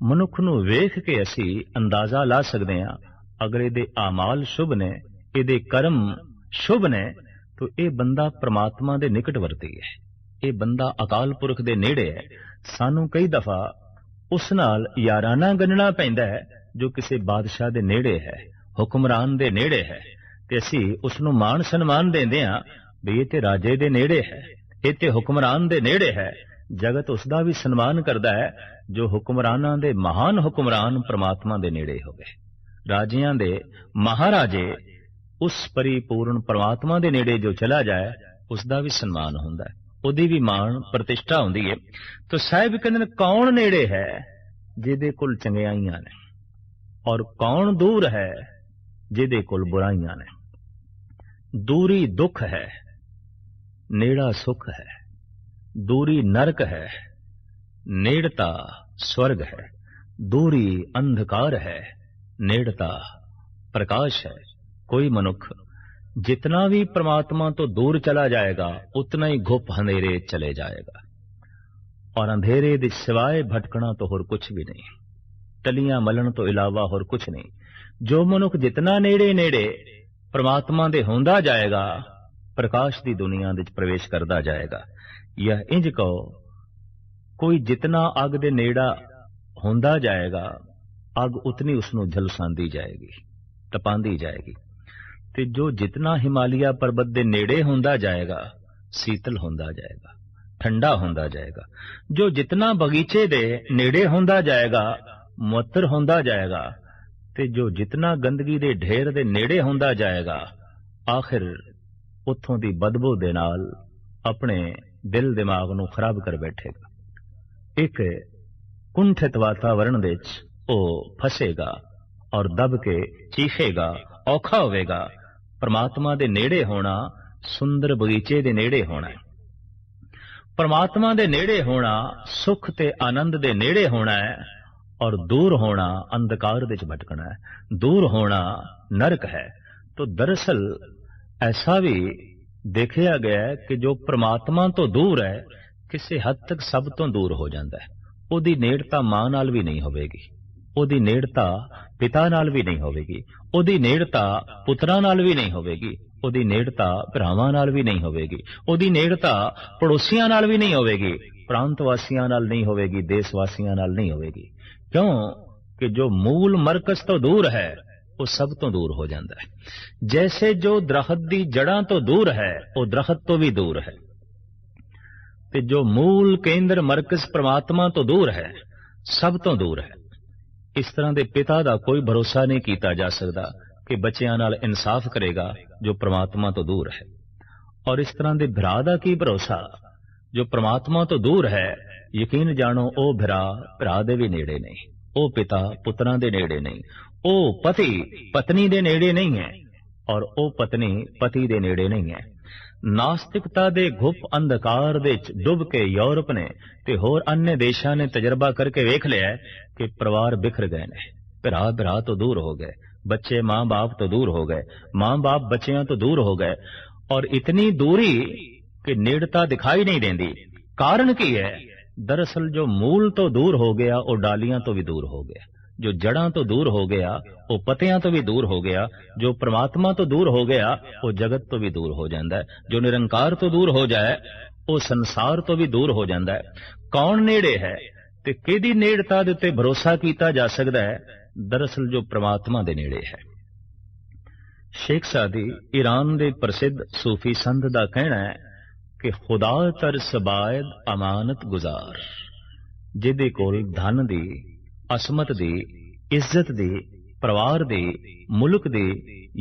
ਮਨੁੱਖ ਨੂੰ ਵੇਖ ਕੇ ਅਸੀਂ ਅੰਦਾਜ਼ਾ ਲਾ ਸਕਦੇ ਹਾਂ, ਅਗਰ ਇਹਦੇ ਆਮਾਲ ਸ਼ੁਭ ਨੇ, ਇਹਦੇ ਕਰਮ ਸ਼ੁਭ ਨੇ, ਤੋ ਇਹ ਬੰਦਾ ਪ੍ਰਮਾਤਮਾ ਦੇ ਨਿਕਟਵਰਤੀ ਹੈ। ਇਹ ਬੰਦਾ ਅਕਾਲ ਪੁਰਖ ਦੇ ਨੇੜੇ ਹੈ। ਸਾਨੂੰ ਕਈ ਦਫਾ ਉਸ ਨਾਲ ਯਾਰਾਨਾ ਗੰਨਣਾ ਪੈਂਦਾ ਹੈ, ਜੋ ਕਿਸੇ ਬਾਦਸ਼ਾਹ ਦੇ ਨੇੜੇ ਹੈ, ਹੁਕਮਰਾਨ ਦੇ ਨੇੜੇ ਹੈ। ਤੇ ਅਸੀਂ ਉਸ ਨੂੰ ਮਾਣ ਸਨਮਾਨ ਦਿੰਦੇ ਹਾਂ, ਵੀ ਇਹ ਤੇ ਰਾਜੇ ਦੇ ਨੇੜੇ ਹੈ, ਇਹ ਤੇ ਹੁਕਮਰਾਨ ਦੇ ਨੇੜੇ ਹੈ। ਜਗਤ ਉਸ ਦਾ ਵੀ ਸਨਮਾਨ ਕਰਦਾ ਹੈ, ਜੋ ਹੁਕਮਰਾਨਾਂ ਦੇ ਮਹਾਨ ਹੁਕਮਰਾਨ ਪ੍ਰਮਾਤਮਾ ਦੇ ਨੇੜੇ ਹੋਵੇ। ਰਾਜਿਆਂ ਦੇ ਮਹਾਰਾਜੇ ਉਸ ਪਰਿਪੂਰਨ ਪ੍ਰਮਾਤਮਾ ਦੇ ਨੇੜੇ ਜੋ ਚਲਾ ਜਾਏ ਉਸ ਦਾ ਵੀ ਸਨਮਾਨ ਹੁੰਦਾ ਹੈ। ਉਹਦੀ ਵੀ ਮਾਣ ਪ੍ਰਤਿਸ਼ਠਾ ਹੁੰਦੀ ਹੈ। ਤਾਂ ਸਾਹਿਬ ਕਹਿੰਦੇ ਨੇ, ਕੌਣ ਨੇੜੇ ਹੈ ਜਿਹਦੇ ਕੋਲ ਚੰਗਿਆਈਆਂ ਨੇ? ਔਰ ਕੌਣ ਦੂਰ ਹੈ ਜਿਹਦੇ ਕੋਲ ਬੁਰਾਈਆਂ ਨੇ? ਦੂਰੀ ਦੁੱਖ ਹੈ, ਨੇੜਾ ਸੁਖ ਹੈ। ਦੂਰੀ ਨਰਕ ਹੈ, ਨੇੜਤਾ ਸਵਰਗ ਹੈ, ਦੂਰੀ ਅੰਧਕਾਰ ਹੈ, ਨੇੜਤਾ ਪ੍ਰਕਾਸ਼ ਹੈ। ਕੋਈ ਮਨੁੱਖ ਜਿਤਨਾ ਵੀ ਪ੍ਰਮਾਤਮਾ ਤੋਂ ਦੂਰ ਚਲਾ ਜਾਏਗਾ, ਉਤਨਾ ਹੀ ਘੁੱਪ ਹਨੇਰੇ ਚਲੇ ਜਾਏਗਾ। ਔਰ ਅੰਧੇਰੇ ਦੇ ਸਿਵਾਏ ਭਟਕਣਾ ਤੋਂ ਹੋਰ ਕੁਝ ਵੀ ਨਹੀਂ। ਤਲੀਆਂ ਮਲਣ ਤੋਂ ਇਲਾਵਾ ਹੋਰ ਕੁਝ ਨਹੀਂ। ਜੋ ਮਨੁੱਖ ਜਿਤਨਾ ਨੇੜੇ ਨੇੜੇ ਪ੍ਰਮਾਤਮਾ ਦੇ ਹੁੰਦਾ ਜਾਏਗਾ, ਪ੍ਰਕਾਸ਼ ਦੀ ਦੁਨੀਆ ਵਿੱਚ ਪ੍ਰਵੇਸ਼ ਕਰਦਾ ਜਾਏਗਾ। ਯਹ ਇੰਜ ਕਹੋ ਕੋਈ ਜਿਤਨਾ ਅੱਗ ਦੇ ਨੇੜਾ ਹੁੰਦਾ ਜਾਏਗਾ ਅਗ ਉਤਨੀ ਉਸ ਨੂੰ ਝਲਸਾਂਦੀ ਜਾਏਗੀ ਤਪਾਂਦੀ ਜਾਏਗੀ ਤੇ ਜੋ ਜਿਤਨਾ ਹਿਮਾਲਿਆ ਪਰਬਤ ਦੇ ਨੇੜੇ ਹੁੰਦਾ ਜਾਏਗਾ ਸੀਤਲ ਹੁੰਦਾ ਜਾਏਗਾ ਠੰਡਾ ਹੁੰਦਾ ਜਾਏਗਾ ਜੋ ਜਿਤਨਾ ਬਗੀਚੇ ਦੇ ਨੇੜੇ ਹੁੰਦਾ ਜਾਏਗਾ ਮੁਅੱਤਰ ਹੁੰਦਾ ਜਾਏਗਾ ਤੇ ਜੋ ਜਿਤਨਾ ਗੰਦਗੀ ਦੇ ਢੇਰ ਦੇ ਨੇੜੇ ਹੁੰਦਾ ਜਾਏਗਾ ਆਖਿਰ ਉੱਥੋਂ ਦੀ ਬਦਬੂ ਦੇ ਨਾਲ ਆਪਣੇ ਦਿਲ ਦਿਮਾਗ ਨੂੰ ਖਰਾਬ ਕਰ ਬੈਠੇਗਾ। ਇੱਕ ਕੁੰਠਿਤ ਵਾਤਾਵਰਣ ਵਿੱਚ ਉਹ ਫਸੇਗਾ ਔਰ ਦਬ ਕੇ ਚੀਖੇਗਾ, ਔਖਾ ਹੋਵੇਗਾ। ਪਰਮਾਤਮਾ ਦੇ ਨੇੜੇ ਹੋਣਾ ਸੁੰਦਰ ਬਗੀਚੇ ਦੇ ਨੇੜੇ ਹੋਣਾ ਹੈ। ਪਰਮਾਤਮਾ ਦੇ ਨੇੜੇ ਹੋਣਾ ਸੁਖ ਤੇ ਆਨੰਦ ਦੇ ਨੇੜੇ ਹੋਣਾ ਹੈ ਔਰ ਦੂਰ ਹੋਣਾ ਅੰਧਕਾਰ ਵਿੱਚ ਭਟਕਣਾ ਹੈ। ਦੂਰ ਹੋਣਾ ਨਰਕ ਹੈ। ਤੋ ਦਰਸਲ ਐਸਾ ਵੀ ਦੇਖਿਆ ਗਿਆ ਕਿ ਜੋ ਪ੍ਰਮਾਤਮਾ ਤੋਂ ਦੂਰ ਹੈ, ਕਿਸੇ ਹੱਦ ਤੱਕ ਸਭ ਤੋਂ ਦੂਰ ਹੋ ਜਾਂਦਾ ਹੈ। ਉਹਦੀ ਨੇੜਤਾ ਮਾਂ ਨਾਲ ਵੀ ਨਹੀਂ ਹੋਵੇਗੀ। ਉਹਦੀ ਨੇੜਤਾ ਪਿਤਾ ਨਾਲ ਵੀ ਨਹੀਂ ਹੋਵੇਗੀ। ਉਹਦੀ ਨੇੜਤਾ ਪੁੱਤਰਾਂ ਨਾਲ ਵੀ ਨਹੀਂ ਹੋਵੇਗੀ। ਉਹਦੀ ਨੇੜਤਾ ਭਰਾਵਾਂ ਨਾਲ ਵੀ ਨਹੀਂ ਹੋਵੇਗੀ। ਉਹਦੀ ਨੇੜਤਾ ਪੜੋਸੀਆਂ ਨਾਲ ਵੀ ਨਹੀਂ ਹੋਵੇਗੀ। ਪ੍ਰਾਂਤ ਵਾਸੀਆਂ ਨਾਲ ਨਹੀਂ ਹੋਵੇਗੀ। ਦੇਸ਼ ਵਾਸੀਆਂ ਨਾਲ ਨਹੀਂ ਹੋਵੇਗੀ। ਕਿਉਂ? ਕਿ ਜੋ ਮੂਲ ਮਰਕਜ਼ ਤੋਂ ਦੂਰ ਹੈ ਉਹ ਸਭ ਤੋਂ ਦੂਰ ਹੋ ਜਾਂਦਾ ਹੈ। ਜੈਸੇ ਜੋ ਦਰਖਤ ਦੀ ਜੜਾਂ ਤੋਂ ਦੂਰ ਹੈ, ਉਹ ਦਰਖਤ ਤੋਂ ਵੀ ਦੂਰ ਹੈ। ਤੇ ਜੋ ਮੂਲ ਕੇਂਦਰ ਮਰਕਜ਼ ਪ੍ਰਮਾਤਮਾ ਤੋਂ ਦੂਰ ਹੈ, ਸਭ ਤੋਂ ਦੂਰ ਹੈ। ਇਸ ਤਰ੍ਹਾਂ ਦੇ ਪਿਤਾ ਦਾ ਕੋਈ ਭਰੋਸਾ ਨਹੀਂ ਕੀਤਾ ਜਾ ਸਕਦਾ ਕਿ ਬੱਚਿਆਂ ਨਾਲ ਇਨਸਾਫ ਕਰੇਗਾ ਜੋ ਪ੍ਰਮਾਤਮਾ ਤੋਂ ਦੂਰ ਹੈ। ਔਰ ਇਸ ਤਰ੍ਹਾਂ ਦੇ ਭਰਾ ਦਾ ਕੀ ਭਰੋਸਾ? ਜੋ ਪ੍ਰਮਾਤਮਾ ਤੋਂ ਦੂਰ ਹੈ, ਯਕੀਨ ਜਾਣੋ ਉਹ ਭਰਾ ਭਰਾ ਦੇ ਵੀ ਨੇੜੇ ਨਹੀਂ। ਉਹ ਪਿਤਾ ਪੁੱਤਰਾਂ ਦੇ ਨੇੜੇ ਨਹੀਂ। ਉਹ ਪਤੀ ਪਤਨੀ ਦੇ ਨੇੜੇ ਨਹੀਂ ਹੈ ਔਰ ਉਹ ਪਤਨੀ ਪਤੀ ਦੇ ਨੇੜੇ ਨਹੀਂ ਹੈ। ਨਾਸਤਿਕਤਾ ਦੇ ਘੁੱਪ ਅੰਧਕਾਰ ਵਿੱਚ ਡੁੱਬ ਕੇ ਯੂਰਪ ਨੇ ਤੇ ਹੋਰ ਅੰਨੇ ਦੇਸ਼ਾਂ ਨੇ ਤਜਰਬਾ ਕਰਕੇ ਵੇਖ ਲਿਆ ਕਿ ਪਰਿਵਾਰ ਬਿਖਰ ਗਏ ਨੇ। ਭਰਾ ਭਰਾ ਤੋਂ ਦੂਰ ਹੋ ਗਏ। ਬੱਚੇ ਮਾਂ-ਬਾਪ ਤੋਂ ਦੂਰ ਹੋ ਗਏ। ਮਾਂ-ਬਾਪ ਬੱਚਿਆਂ ਤੋਂ ਦੂਰ ਹੋ ਗਏ। ਔਰ ਇਤਨੀ ਦੂਰੀ ਕਿ ਨੇੜਤਾ ਦਿਖਾਈ ਨਹੀਂ ਦਿੰਦੀ। ਕਾਰਨ ਕੀ ਹੈ? ਦਰਅਸਲ ਜੋ ਮੂਲ ਤੋਂ ਦੂਰ ਹੋ ਗਿਆ, ਉਹ ਡਾਲੀਆਂ ਤੋਂ ਵੀ ਦੂਰ ਹੋ ਗਿਆ। ਜੋ ਜੜਾਂ ਤੋਂ ਦੂਰ ਹੋ ਗਿਆ, ਉਹ ਪਤਿਆਂ ਤੋਂ ਵੀ ਦੂਰ ਹੋ ਗਿਆ, ਜੋ ਪ੍ਰਮਾਤਮਾ ਤੋਂ ਦੂਰ ਹੋ ਗਿਆ, ਉਹ ਜਗਤ ਤੋਂ ਵੀ ਦੂਰ ਹੋ ਜਾਂਦਾ ਹੈ। ਜੋ ਨਿਰੰਕਾਰ ਤੋਂ ਦੂਰ ਹੋ ਜਾਏ, ਉਹ ਸੰਸਾਰ ਤੋਂ ਵੀ ਦੂਰ ਹੋ ਜਾਂਦਾ ਹੈ। ਕੌਣ ਨੇੜੇ ਹੈ ਤੇ ਕਿਹਦੀ ਨੇੜਤਾ ਦੇ ਉੱਤੇ ਭਰੋਸਾ ਕੀਤਾ ਜਾ ਸਕਦਾ ਹੈ, ਦਰਅਸਲ ਜੋ ਪ੍ਰਮਾਤਮਾ ਦੇ ਨੇੜੇ ਹੈ। ਸ਼ੇਖ ਸਾਦੀ ਈਰਾਨ ਦੇ ਪ੍ਰਸਿੱਧ ਸੂਫੀ ਸੰਤ ਦਾ ਕਹਿਣਾ ਹੈ ਕਿ ਖੁਦਾ ਤਰਸ ਬਾਇਦ ਅਮਾਨਤ ਗੁਜ਼ਾਰ, ਜਿਹਦੇ ਕੋਲ ਧਨ ਦੀ ਅਸਮਤ ਦੀ ਇੱਜ਼ਤ ਦੀ ਪਰਿਵਾਰ ਦੀ ਮੁਲਕ ਦੀ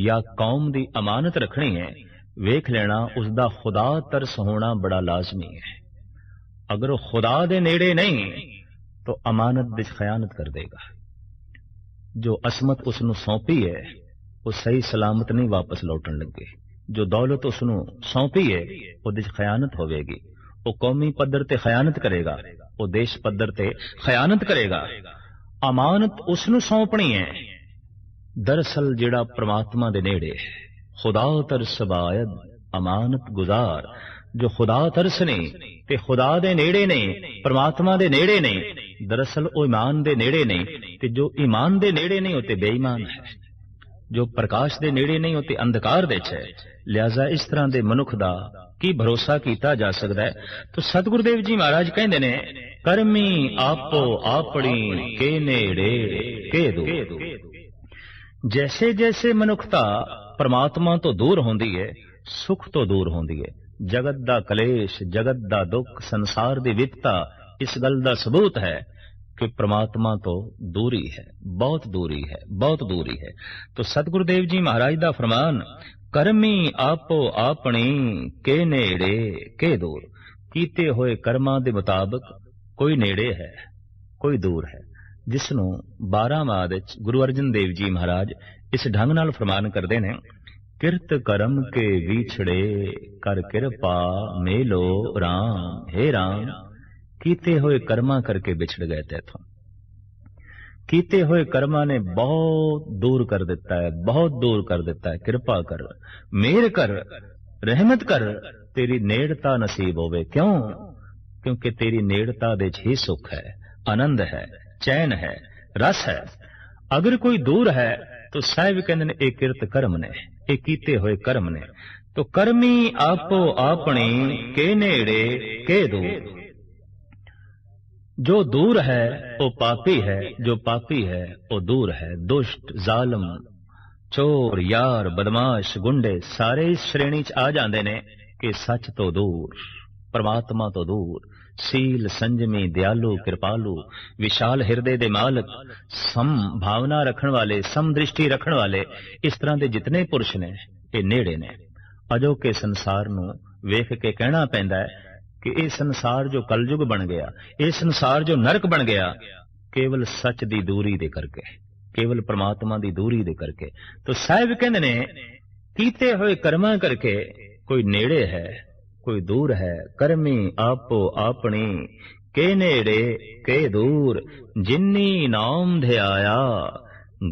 ਜਾਂ ਕੌਮ ਦੀ ਅਮਾਨਤ ਰੱਖਣੀ ਹੈ ਵੇਖ ਲੈਣਾ ਉਸ ਦਾ ਖੁਦਾ ਤਰਸ ਹੋਣਾ ਬੜਾ ਲਾਜ਼ਮੀ ਹੈ ਅਗਰ ਉਹ ਖੁਦਾ ਦੇ ਨੇੜੇ ਨਹੀਂ ਤਾਂ ਅਮਾਨਤ ਵਿੱਚ ਖਿਆਨਤ ਕਰ ਦੇਗਾ ਜੋ ਅਸਮਤ ਉਸ ਨੂੰ ਸੌਂਪੀ ਹੈ ਉਹ ਸਹੀ ਸਲਾਮਤ ਨਹੀਂ ਵਾਪਸ ਲੌਟਣ ਲੱਗੇ ਜੋ ਦੌਲਤ ਉਸ ਨੂੰ ਸੌਂਪੀ ਹੈ ਉਹਦੇ ਵਿੱਚ ਖਿਆਨਤ ਹੋਵੇਗੀ ਉਹ ਕੌਮੀ ਪੱਧਰ ਤੇ ਖਿਆਨਤ ਕਰੇਗਾ ਉਹ ਦੇਸ਼ ਪੱਧਰ ਤੇ ਖਿਆਨਤ ਕਰੇਗਾ ਅਮਾਨਤ ਉਸ ਨੂੰ ਸੌਂਪਣੀ ਹੈ। ਦਰਅਸਲ ਜਿਹੜਾ ਪ੍ਰਮਾਤਮਾ ਦੇ ਨੇੜੇ ਖੁਦਾ ਤਰਸ ਬਾਇਦ ਅਮਾਨਤ ਗੁਜ਼ਾਰ, ਜੋ ਖੁਦਾ ਤਰਸ ਨੇ ਤੇ ਖੁਦਾ ਦੇ ਨੇੜੇ ਨੇ, ਪ੍ਰਮਾਤਮਾ ਦੇ ਨੇੜੇ ਨੇ, ਦਰਅਸਲ ਉਹ ਇਮਾਨ ਦੇ ਨੇੜੇ ਨੇ ਤੇ ਜੋ ਇਮਾਨ ਦੇ ਨੇੜੇ ਨੇ ਉਹ ਤੇ ਬੇਈਮਾਨ ਹੈ। ਜੋ ਪ੍ਰਕਾਸ਼ ਦੇ ਨੇੜੇ ਨਹੀਂ ਉਹ ਤੇ ਅੰਧਕਾਰ ਵਿੱਚ ਹੈ। ਲਿਆਜ਼ਾ ਇਸ ਤਰ੍ਹਾਂ ਦੇ ਮਨੁੱਖ ਦਾ ਕੀ ਭਰੋਸਾ ਕੀਤਾ ਜਾ ਸਕਦਾ ਹੈ? ਤਾਂ ਸਤਿਗੁਰਦੇਵ ਜੀ ਮਹਾਰਾਜ ਕਹਿੰਦੇ ਨੇ, ਕਰਮੀ ਆਪੋ ਆਪਣੀ ਕੇ ਨੇੜੇ, ਕੇ ਦੂਰ। ਜੈਸੇ ਜੈਸੇ ਮਨੁੱਖਤਾ ਪਰਮਾਤਮਾ ਤੋਂ ਦੂਰ ਹੁੰਦੀ ਹੈ, ਸੁਖ ਤੋਂ ਦੂਰ ਹੁੰਦੀ ਹੈ। ਜਗਤ ਦਾ ਕਲੇਸ਼, ਜਗਤ ਦਾ ਦੁੱਖ, ਸੰਸਾਰ ਦੀ ਵਿਪਤਾ, ਇਸ ਗੱਲ ਦਾ ਸਬੂਤ ਹੈ ਕਿ ਪ੍ਰਮਾਤਮਾ ਤੋਂ ਦੂਰੀ ਹੈ, ਬਹੁਤ ਦੂਰੀ ਹੈ, ਬਹੁਤ ਦੂਰੀ ਹੈ। ਤਾਂ ਸਤਿਗੁਰਦੇਵ ਜੀ ਮਹਾਰਾਜ ਦਾ ਫਰਮਾਨ, ਕਰਮੀ ਆਪੋ ਆਪਣੀ ਕੇ ਨੇੜੇ, ਕੇ ਦੂਰ। ਕੀਤੇ ਹੋਏ ਕਰਮਾਂ ਦੇ ਮੁਤਾਬਕ ਕੋਈ ਨੇੜੇ ਹੈ, ਕੋਈ ਦੂਰ ਹੈ। ਜਿਸ ਨੂੰ 12 ਮਾਹ ਵਿੱਚ ਗੁਰੂ ਅਰਜਨ ਦੇਵ ਜੀ ਮਹਾਰਾਜ ਇਸ ਢੰਗ ਨਾਲ ਫਰਮਾਨ ਕਰਦੇ ਨੇ, ਕਿਰਤ ਕਰਮ ਕੇ ਵਿਛੜੇ, ਕਰ ਕਿਰਪਾ ਮੇਲੋ RAM हे RAM ਕੀਤੇ ਹੋਏ ਕਰਮਾਂ ਕਰਕੇ ਵਿਛੜ ਗਏ ਤੇਥੋਂ ਕੀਤੇ ਹੋਏ ਕਰਮਾਂ ਨੇ ਬਹੁਤ ਦੂਰ ਕਰ ਦਿੱਤਾ ਹੈ, ਬਹੁਤ ਦੂਰ ਕਰ ਦਿੱਤਾ ਹੈ। ਕਿਰਪਾ ਕਰ ਮੇਰ ਕਰ, ਰਹਿਮਤ ਕਰ, ਤੇਰੀ ਨੇੜਤਾ ਨਸੀਬ ਹੋਵੇ। ਕਿਉਂ? ਕਿਉਂਕਿ ਤੇਰੀ ਨੇੜਤਾ ਦੇ 'ਚ ਹੀ ਸੁਖ ਹੈ, ਆਨੰਦ ਹੈ, ਚੈਨ ਹੈ, ਰਸ ਹੈ। ਅਗਰ ਕੋਈ ਦੂਰ ਹੈ, ਤਾਂ ਸਾਹਿਬ ਕਹਿੰਦੇ ਨੇ, ਇਹ ਕਿਰਤ ਕਰਮ ਨੇ, ਇਹ ਕੀਤੇ ਹੋਏ ਕਰਮ ਨੇ। ਤੋ ਕਰਮੀ ਆਪੋ ਆਪਣੀ, ਕੇ ਨੇੜੇ, ਕੇ ਦੂਰ। ਜੋ ਦੂਰ ਹੈ ਉਹ ਪਾਪੀ ਹੈ ਜੋ ਪਾਪੀ ਹੈ ਉਹ ਦੂਰ ਹੈ ਦੁਸ਼ਟ ਜ਼ਾਲਮ ਚੋਰ ਯਾਰ ਬਦਮਾਸ਼ ਗੁੰਡੇ ਸਾਰੇ ਇਸ ਸ਼੍ਰੇਣੀ 'ਚ ਆ ਜਾਂਦੇ ਨੇ ਕਿ ਸੱਚ ਤੋਂ ਦੂਰ ਪਰਮਾਤਮਾ ਤੋਂ ਦੂਰ ਸੀਲ ਸੰਜਮੀ ਦਿਆਲੂ ਕਿਰਪਾਲੂ ਵਿਸ਼ਾਲ ਹਿਰਦੇ ਦੇ ਮਾਲਕ ਸਮ ਭਾਵਨਾ ਰੱਖਣ ਵਾਲੇ ਸਮ ਦ੍ਰਿਸ਼ਟੀ ਰੱਖਣ ਵਾਲੇ ਇਸ ਤਰ੍ਹਾਂ ਦੇ ਜਿਤਨੇ ਪੁਰਸ਼ ਨੇ ਇਹ ਨੇੜੇ ਨੇ ਅਜੋਕੇ ਸੰਸਾਰ ਨੂੰ ਵੇਖ ਕੇ ਕਹਿਣਾ ਪੈਂਦਾ ਹੈ ਕਿ ਇਹ ਸੰਸਾਰ ਜੋ ਕਲਯੁਗ ਬਣ ਗਿਆ, ਇਹ ਸੰਸਾਰ ਜੋ ਨਰਕ ਬਣ ਗਿਆ, ਕੇਵਲ ਸੱਚ ਦੀ ਦੂਰੀ ਦੇ ਕਰਕੇ, ਕੇਵਲ ਪ੍ਰਮਾਤਮਾ ਦੀ ਦੂਰੀ ਦੇ ਕਰਕੇ। ਤਾਂ ਸਾਹਿਬ ਕਹਿੰਦੇ ਨੇ, ਕੀਤੇ ਹੋਏ ਕਰਮਾਂ ਕਰਕੇ ਕੋਈ ਨੇੜੇ ਹੈ, ਕੋਈ ਦੂਰ ਹੈ, ਕਰਮੀ ਆਪੋ ਆਪਣੀ, ਕੇ ਨੇੜੇ, ਕੇ ਦੂਰ, ਜਿੰਨੀ ਨਾਮ ਧਿਆਇਆ,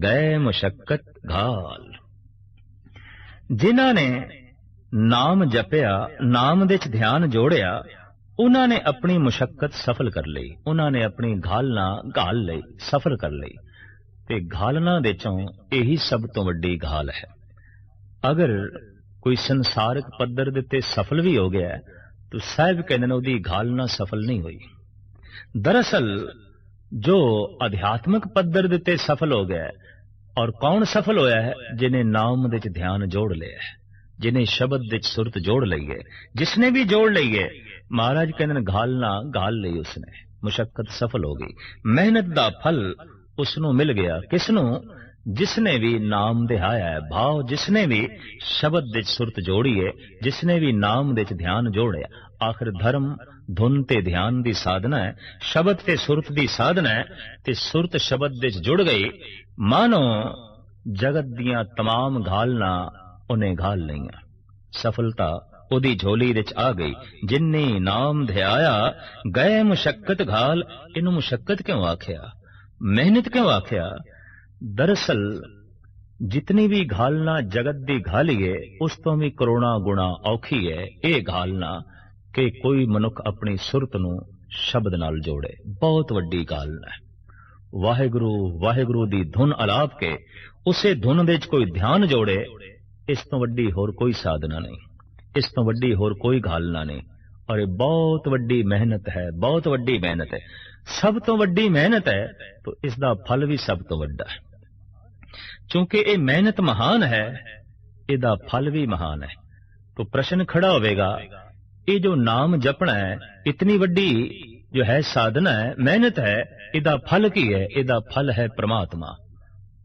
ਗਏ ਮੁਸ਼ਕਤ ਘਾਲ। ਜਿਨ੍ਹਾਂ ਨੇ ਨਾਮ ਜਪਿਆ, ਨਾਮ ਦੇ ਚ ਧਿਆਨ ਜੋੜਿਆ ਉਹਨਾਂ ਨੇ ਆਪਣੀ ਮੁਸ਼ਕਲ ਸਫਲ ਕਰ ਲਈ, ਉਹਨਾਂ ਨੇ ਆਪਣੀ ਘਾਲਨਾ ਘਾਲ ਲਈ, ਸਫਲ ਕਰ ਲਈ। ਤੇ ਘਾਲਨਾ ਦੇ ਚੋਂ ਇਹੀ ਸਭ ਤੋਂ ਵੱਡੀ ਘਾਲ ਹੈ। ਅਗਰ ਕੋਈ ਸੰਸਾਰਿਕ ਪੱਧਰ ਦੇ ਉੱਤੇ ਸਫਲ ਵੀ ਹੋ ਗਿਆ, ਤਾਂ ਸਾਹਿਬ ਕਹਿੰਦੇ ਨੇ ਉਹਦੀ ਘਾਲਨਾ ਸਫਲ ਨਹੀਂ ਹੋਈ। ਦਰਅਸਲ, ਜੋ ਅਧਿਆਤਮਿਕ ਪੱਧਰ ਦੇ ਉੱਤੇ ਸਫਲ ਹੋ ਗਿਆ, ਔਰ ਕੌਣ ਸਫਲ ਹੋਇਆ ਹੈ ਜਿਨੇ ਨਾਮ ਦੇ ਚ ਧਿਆਨ ਜੋੜ ਲਿਆ ਹੈ। ਜਿਨੇ ਸ਼ਬਦ ਵਿੱਚ ਸੁਰਤ ਜੋੜ ਲਈ ਹੈ ਜਿਸਨੇ ਵੀ ਜੋੜ ਲਈ ਹੈ ਮਹਾਰਾਜ ਕਹਿੰਦੇ ਨੇ ਘਾਲਣਾ ਘਾਲ ਲਈ ਉਸਨੇ ਮੁਸ਼ਕਲ ਸਫਲ ਹੋ ਗਈ ਮਿਹਨਤ ਦਾ ਫਲ ਉਸ ਨੂੰ ਮਿਲ ਗਿਆ ਕਿਸ ਨੂੰ ਜਿਸਨੇ ਵੀ ਨਾਮ ਦਿਹਾਇਆ ਹੈ ਭਾਵ ਜਿਸਨੇ ਵੀ ਸ਼ਬਦ ਵਿੱਚ ਸੁਰਤ ਜੋੜੀ ਹੈ ਜਿਸਨੇ ਵੀ ਨਾਮ ਵਿੱਚ ਧਿਆਨ ਜੋੜਿਆ ਆਖਰ ਧਰਮ ਧੁਨ ਤੇ ਧਿਆਨ ਦੀ ਸਾਧਨਾ ਹੈ ਸ਼ਬਦ ਤੇ ਸੁਰਤ ਦੀ ਸਾਧਨਾ ਹੈ ਤੇ ਸੁਰਤ ਸ਼ਬਦ ਵਿੱਚ ਜੁੜ ਗਈ ਮਾਨੋ ਜਗਤ ਦੀਆਂ तमाम ਘਾਲਣਾ ਉਹਨੇ ਘਾਲ ਲਈਆਂ। ਸਫਲਤਾ ਉਹਦੀ ਝੋਲੀ ਵਿੱਚ ਆ ਗਈ। ਜਿਨਨੇ ਨਾਮ ਧਿਆਇਆ, ਗਏ ਮੁਸ਼ਕਲ ਘਾਲ, ਇਹਨੂੰ ਮੁਸ਼ਕਲ ਕਿਉਂ ਆਖਿਆ? ਮਿਹਨਤ ਕਿਉਂ ਆਖਿਆ? ਦਰਅਸਲ ਜਿਤਨੀ ਵੀ ਘਾਲਣਾ ਜਗਤ ਦੀ ਘਾਲੀਏ ਉਸ ਤੋਂ ਵੀ ਕਰੋਨਾ ਗੁਣਾ ਔਖੀ ਹੈ ਇਹ ਘਾਲਣਾ ਕਿ ਕੋਈ ਮਨੁੱਖ ਆਪਣੀ ਸੁਰਤ ਨੂੰ ਸ਼ਬਦ ਨਾਲ ਜੋੜੇ। ਬਹੁਤ ਵੱਡੀ ਘਾਲਣਾ ਹੈ। ਵਾਹਿਗੁਰੂ ਵਾਹਿਗੁਰੂ ਦੀ ਧੁਨ ਅਲਾਪ ਕੇ, ਉਸੇ ਧੁਨ ਵਿੱਚ ਕੋਈ ਧਿਆਨ ਜੋੜੇ ਇਸ ਤੋਂ ਵੱਡੀ ਹੋਰ ਕੋਈ ਸਾਧਨਾ ਨਹੀਂ। ਇਸ ਤੋਂ ਵੱਡੀ ਹੋਰ ਕੋਈ ਘਾਲਣਾ ਨਹੀਂ। ਔਰ ਇਹ ਬਹੁਤ ਵੱਡੀ ਮਿਹਨਤ ਹੈ, ਬਹੁਤ ਵੱਡੀ ਮਿਹਨਤ ਹੈ। ਸਭ ਤੋਂ ਵੱਡੀ ਮਿਹਨਤ ਹੈ, ਤਾਂ ਇਸ ਦਾ ਫਲ ਵੀ ਸਭ ਤੋਂ ਵੱਡਾ ਹੈ। ਕਿਉਂਕਿ ਇਹ ਮਿਹਨਤ ਮਹਾਨ ਹੈ, ਇਹਦਾ ਫਲ ਵੀ ਮਹਾਨ ਹੈ। ਤਾਂ ਪ੍ਰਸ਼ਨ ਖੜਾ ਹੋਵੇਗਾ, ਇਹ ਜੋ ਨਾਮ ਜਪਣਾ ਹੈ, ਇਤਨੀ ਵੱਡੀ ਜੋ ਹੈ ਸਾਧਨਾ ਹੈ, ਮਿਹਨਤ ਹੈ, ਇਹਦਾ ਫਲ ਕੀ ਹੈ? ਇਹਦਾ ਫਲ ਹੈ ਪ੍ਰਮਾਤਮਾ।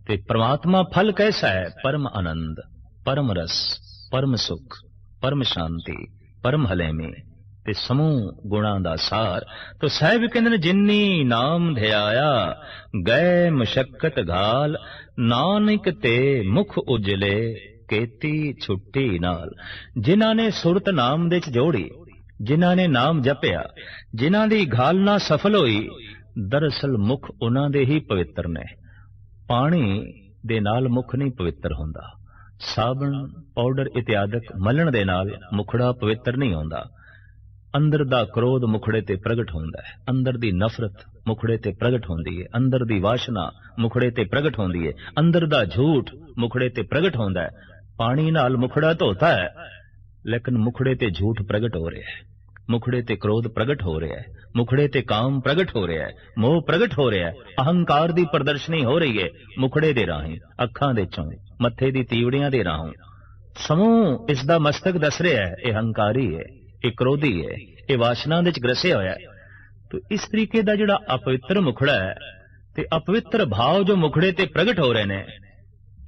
ਤੇ ਪ੍ਰਮਾਤਮਾ ਫਲ ਕੈਸਾ ਹੈ? ਪਰਮ ਆਨੰਦ। ਪਰਮ ਰਸ, ਪਰਮ ਸੁਖ, ਪਰਮ ਸ਼ਾਂਤੀ, ਪਰਮ ਹਲੇਮੀ ਤੇ ਸਮੂਹ ਗੁਣਾਂ ਦਾ ਸਾਰ। ਤੋ ਸਾਹਿਬ ਕਹਿੰਦੇ ਨੇ ਜਿਨਨੀ ਨਾਮ ਧਿਆਇਆ, ਗਏ ਮੁਸ਼ਕਤ ਘਾਲ, ਨਾਨਕ ਤੇ ਮੁਖ ਉਜਲੇ, ਕੇਤੀ ਛੁੱਟੀ ਨਾਲ। ਜਿਨ੍ਹਾਂ ਨੇ ਸੁਰਤ ਨਾਮ ਦੇ ਚ ਜੋੜੀ, ਜਿਨ੍ਹਾਂ ਨੇ ਨਾਮ ਜਪਿਆ, ਜਿਨ੍ਹਾਂ ਦੀ ਘਾਲਨਾ ਸਫਲ ਹੋਈ, ਦਰਅਸਲ ਮੁਖ ਉਹਨਾਂ ਦੇ ਹੀ ਪਵਿੱਤਰ ਨੇ। ਪਾਣੀ ਦੇ ਨਾਲ ਮੁਖ ਨਹੀਂ ਪਵਿੱਤਰ ਹੁੰਦਾ। ਸਾਬਣ, ਪਾਊਡਰ ਇਤਿਆਦਕ ਮਲਣ ਦੇ ਨਾਲ ਮੁਖੜਾ ਪਵਿੱਤਰ ਨਹੀਂ ਹੁੰਦਾ ਅੰਦਰ ਦਾ ਕ੍ਰੋਧ ਮੁਖੜੇ ਤੇ ਪ੍ਰਗਟ ਹੁੰਦਾ ਹੈ। ਅੰਦਰ ਦੀ ਨਫ਼ਰਤ ਮੁਖੜੇ ਤੇ ਪ੍ਰਗਟ ਹੁੰਦੀ ਹੈ। ਅੰਦਰ ਦੀ ਵਾਸ਼ਨਾ ਮੁਖੜੇ ਤੇ ਪ੍ਰਗਟ ਹੁੰਦੀ ਹੈ। ਅੰਦਰ ਦਾ ਝੂਠ ਮੁਖੜੇ ਤੇ ਪ੍ਰਗਟ ਹੁੰਦਾ ਹੈ। ਪਾਣੀ ਨਾਲ ਮੁਖੜਾ ਧੋਤਾ ਹੈ, ਲੇਕਿਨ ਮੁਖੜੇ ਤੇ ਝੂਠ ਪ੍ਰਗਟ ਹੋ ਰਿਹਾ ਹੈ। ਮੁਖੜੇ ਤੇ ਕ੍ਰੋਧ ਪ੍ਰਗਟ ਹੋ ਰਿਹਾ ਹੈ। ਮੁਖੜੇ ਤੇ ਕਾਮ ਪ੍ਰਗਟ ਹੋ ਰਿਹਾ ਹੈ। ਮੋਹ ਪ੍ਰਗਟ ਹੋ ਰਿਹਾ ਹੈ। ਅਹੰਕਾਰ ਦੀ ਪ੍ਰਦਰਸ਼ਨੀ ਹੋ ਰਹੀ ਹੈ। ਮੁਖੜੇ ਦੇ ਰਾਹੀਂ, ਅੱਖਾਂ ਦੇ ਚੋਂ, ਮੱਥੇ ਦੀ ਤੀਵੜੀਆਂ ਦੇ ਰਾਹੀਂ। ਸਮੂਹ ਇਸ ਦਾ ਮਸਤਕ ਦੱਸ ਰਿਹਾ ਹੈ। ਇਹ ਹੰਕਾਰੀ ਹੈ। ਇਹ ਕ੍ਰੋਧੀ ਹੈ। ਇਹ ਵਾਸ਼ਨਾ ਦੇ ਚ ਗਰਸਿਆ ਹੋਇਆ ਹੈ। ਤੋ ਇਸ ਤਰੀਕੇ ਦਾ ਜਿਹੜਾ ਅਪਵਿੱਤਰ ਮੁਖੜਾ ਹੈ ਤੇ ਅਪਵਿੱਤਰ ਭਾਵ ਜੋ ਮੁਖੜੇ ਤੇ ਪ੍ਰਗਟ ਹੋ ਰਹੇ ਨੇ,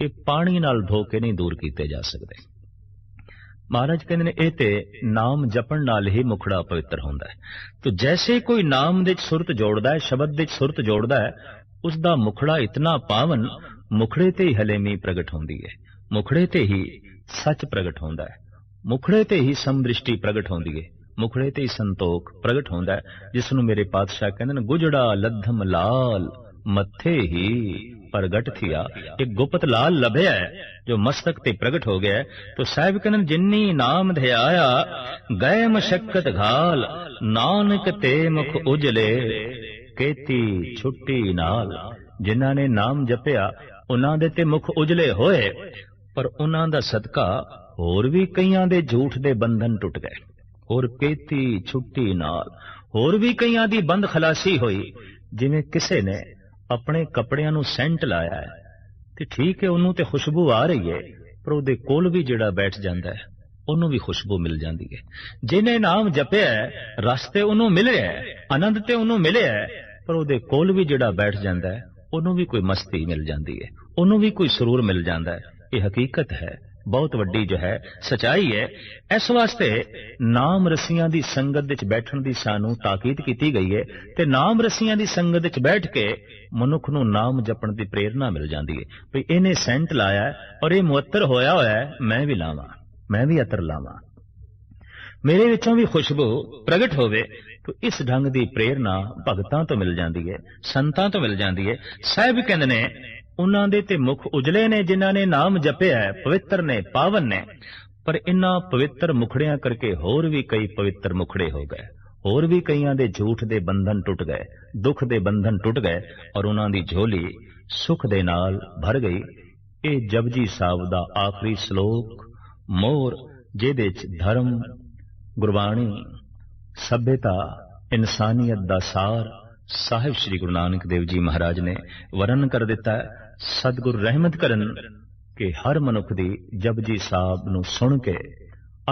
ਇਹ ਪਾਣੀ ਨਾਲ ਧੋ ਕੇ ਨਹੀਂ ਦੂਰ ਕੀਤੇ ਜਾ ਸਕਦੇ। ਮਹਾਰਾਜ ਕਹਿੰਦੇ ਨੇ, ਇਹ ਤੇ ਨਾਮ ਜਪਣ ਨਾਲ ਹੀ ਮੁਖੜਾ ਪਵਿੱਤਰ ਹੁੰਦਾ ਹੈ। ਤੋ ਜੈਸੇ ਕੋਈ ਨਾਮ ਦੇ ਸੁਰਤ ਜੋੜਦਾ ਹੈ, ਸ਼ਬਦ ਦੇ ਸੁਰਤ ਜੋੜਦਾ ਹੈ ਉਸ ਦਾ ਮੁਖੜਾ ਇਤਨਾ ਪਾਵਨ ਮੁਖੜੇ ਤੇ ਹੀ ਹਲੇਮੀ ਪ੍ਰਗਟ ਹੁੰਦੀ ਹੈ। ਮੁਖੜੇ ਤੇ ਹੀ ਸੱਚ ਪ੍ਰਗਟ ਹੁੰਦਾ ਹੈ। ਮੁਖੜੇ ਤੇ ਹੀ ਸਮਦ੍ਰਿਸ਼ਟੀ ਪ੍ਰਗਟ ਹੁੰਦੀ ਹੈ। ਮੁਖੜੇ ਤੇ ਹੀ ਸੰਤੋਖ ਪ੍ਰਗਟ ਹੁੰਦਾ ਹੈ। ਜਿਸ ਨੂੰ ਮੇਰੇ ਪਾਤਸ਼ਾਹ ਕਹਿੰਦੇ ਨੇ, ਗੁਜੜਾ ਲੱਧਮ ਲਾਲ ਮੱਥੇ ਹੀ ਪ੍ਰਗਟ ਥਿਆ ਇੱਕ ਗੁਪਤ ਲਾਲ ਲਭਿਆ ਹੈ, ਜੋ ਮਸਤਕ ਤੇ ਪ੍ਰਗਟ ਹੋ ਗਿਆ ਹੈ। ਤੋ ਸਾਹਿਬ ਕਹਿੰਦੇ ਨੇ, ਜਿਨਨੀ ਨਾਮ ਧਿਆਇਆ ਗਏ ਨਾਨਕ ਤੇ ਮੁਖ ਉਜਲੇ ਕੇਤੀ ਛੁੱਟੀ ਨਾਲ ਜਿਨ੍ਹਾਂ ਨੇ ਨਾਮ ਜਪਿਆ ਉਹਨਾਂ ਦੇ ਤੇ ਮੁਖ ਉਜਲੇ ਹੋਏ ਪਰ ਉਹਨਾਂ ਦਾ ਸਦਕਾ ਹੋਰ ਵੀ ਕਈਆਂ ਦੇ ਝੂਠ ਦੇ ਬੰਧਨ ਟੁੱਟ ਗਏ ਹੋਰ ਕੇਤੀ ਛੁੱਟੀ ਨਾਲ ਹੋਰ ਵੀ ਕਈਆਂ ਦੀ ਬੰਦ ਖਲਾਸੀ ਹੋਈ ਜਿਵੇਂ ਕਿਸੇ ਨੇ ਆਪਣੇ ਕੱਪੜਿਆਂ ਨੂੰ ਸੈਂਟ ਲਾਇਆ ਹੈ ਤੇ ਠੀਕ ਹੈ ਉਹਨੂੰ ਤੇ ਖੁਸ਼ਬੂ ਆ ਰਹੀ ਹੈ ਪਰ ਉਹਦੇ ਕੋਲ ਵੀ ਜਿਹੜਾ ਬੈਠ ਜਾਂਦਾ ਹੈ ਉਹਨੂੰ ਵੀ ਖੁਸ਼ਬੂ ਮਿਲ ਜਾਂਦੀ ਹੈ। ਜਿਹਨੇ ਨਾਮ ਜਪਿਆ ਹੈ, ਰਸ ਤੇ ਉਹਨੂੰ ਮਿਲਿਆ ਹੈ ਆਨੰਦ ਤੇ ਉਹਨੂੰ ਮਿਲਿਆ ਹੈ ਪਰ ਉਹਦੇ ਕੋਲ ਵੀ ਜਿਹੜਾ ਬੈਠ ਜਾਂਦਾ ਹੈ ਉਹਨੂੰ ਵੀ ਕੋਈ ਮਸਤੀ ਮਿਲ ਜਾਂਦੀ ਹੈ ਉਹਨੂੰ ਵੀ ਕੋਈ ਸਰੂਰ ਮਿਲ ਜਾਂਦਾ ਹੈ। ਇਹ ਹਕੀਕਤ ਹੈ ਬਹੁਤ ਵੱਡੀ ਜੋ ਹੈ ਸਚਾਈ ਹੈ। ਇਸ ਵਾਸਤੇ ਨਾਮ ਰਸੀਆਂ ਦੀ ਸੰਗਤ ਵਿੱਚ ਬੈਠਣ ਦੀ ਸਾਨੂੰ ਤਾਕੀਦ ਕੀਤੀ ਗਈ ਹੈ ਤੇ ਨਾਮ ਰਸੀਆਂ ਦੀ ਸੰਗਤ ਵਿੱਚ ਬੈਠ ਕੇ ਮਨੁੱਖ ਨੂੰ ਨਾਮ ਜਪਣ ਦੀ ਪ੍ਰੇਰਣਾ ਮਿਲ ਜਾਂਦੀ ਹੈ ਵੀ ਇਹਨੇ ਸੈਂਟ ਲਾਇਆ ਔਰ ਇਹ ਮੁਅੱਤਰ ਹੋਇਆ ਹੋਇਆ ਮੈਂ ਵੀ ਲਾਵਾਂ, ਮੈਂ ਵੀ ਅਤਰ ਲਾਵਾਂ। ਮੇਰੇ ਵਿੱਚੋਂ ਵੀ ਖੁਸ਼ਬੂ ਪ੍ਰਗਟ ਹੋਵੇ ਤਾਂ ਇਸ ਢੰਗ ਦੀ ਪ੍ਰੇਰਣਾ ਭਗਤਾਂ ਤੋਂ ਮਿਲ ਜਾਂਦੀ ਹੈ ਸੰਤਾਂ ਤੋਂ ਮਿਲ ਜਾਂਦੀ ਹੈ ਸਾਹਿਬ ਕਹਿੰਦੇ ਨੇ, ਉਹਨਾਂ ਦੇ ਤੇ ਮੁਖ ਉਜਲੇ ਨੇ ਜਿਨ੍ਹਾਂ ਨੇ ਨਾਮ ਜਪਿਆ ਪਵਿੱਤਰ ਨੇ, ਪਾਵਨ ਨੇ। ਪਰ ਇਨ੍ਹਾਂ ਪਵਿੱਤਰ ਮੁਖੜਿਆਂ ਕਰਕੇ ਹੋਰ ਵੀ ਕਈ ਪਵਿੱਤਰ ਮੁਖੜੇ ਹੋ ਗਏ। ਹੋਰ ਵੀ ਕਈਆਂ ਦੇ ਝੂਠ ਦੇ ਬੰਧਨ ਟੁੱਟ ਗਏ, ਦੁੱਖ ਦੇ ਬੰਧਨ ਟੁੱਟ ਗਏ ਔਰ ਉਹਨਾਂ ਦੀ ਝੋਲੀ ਸੁਖ ਦੇ ਨਾਲ ਭਰ ਗਈ। ਇਹ ਜਪਜੀ ਸਾਹਿਬ ਦਾ ਆਖਰੀ ਸ਼ਲੋਕ, ਮੋਰ ਜਿਹਦੇ ਚ ਧਰਮ, ਗੁਰਬਾਣੀ, ਸਭਿਅਤਾ, ਇਨਸਾਨੀਅਤ ਦਾ ਸਾਰ ਸਾਹਿਬ ਸ੍ਰੀ ਗੁਰੂ ਨਾਨਕ ਦੇਵ ਜੀ ਮਹਾਰਾਜ ਨੇ ਵਰਨ ਕਰ ਦਿੱਤਾ ਹੈ। ਸਤਿਗੁਰ ਰਹਿਮਤ ਕਰਨ ਕਿ ਹਰ ਮਨੁੱਖ ਦੀ ਜਪਜੀ ਸਾਹਿਬ ਨੂੰ ਸੁਣ ਕੇ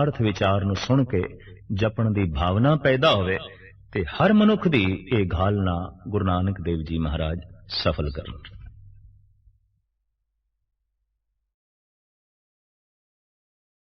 ਅਰਥ ਵਿਚਾਰ ਨੂੰ ਸੁਣ ਕੇ ਜਪਣ ਦੀ ਭਾਵਨਾ ਪੈਦਾ ਹੋਵੇ ਤੇ ਹਰ ਮਨੁੱਖ ਦੀ ਇਹ ਘਾਲਣਾ ਗੁਰੂ ਨਾਨਕ ਦੇਵ ਜੀ ਮਹਾਰਾਜ ਸਫਲ ਕਰਨ।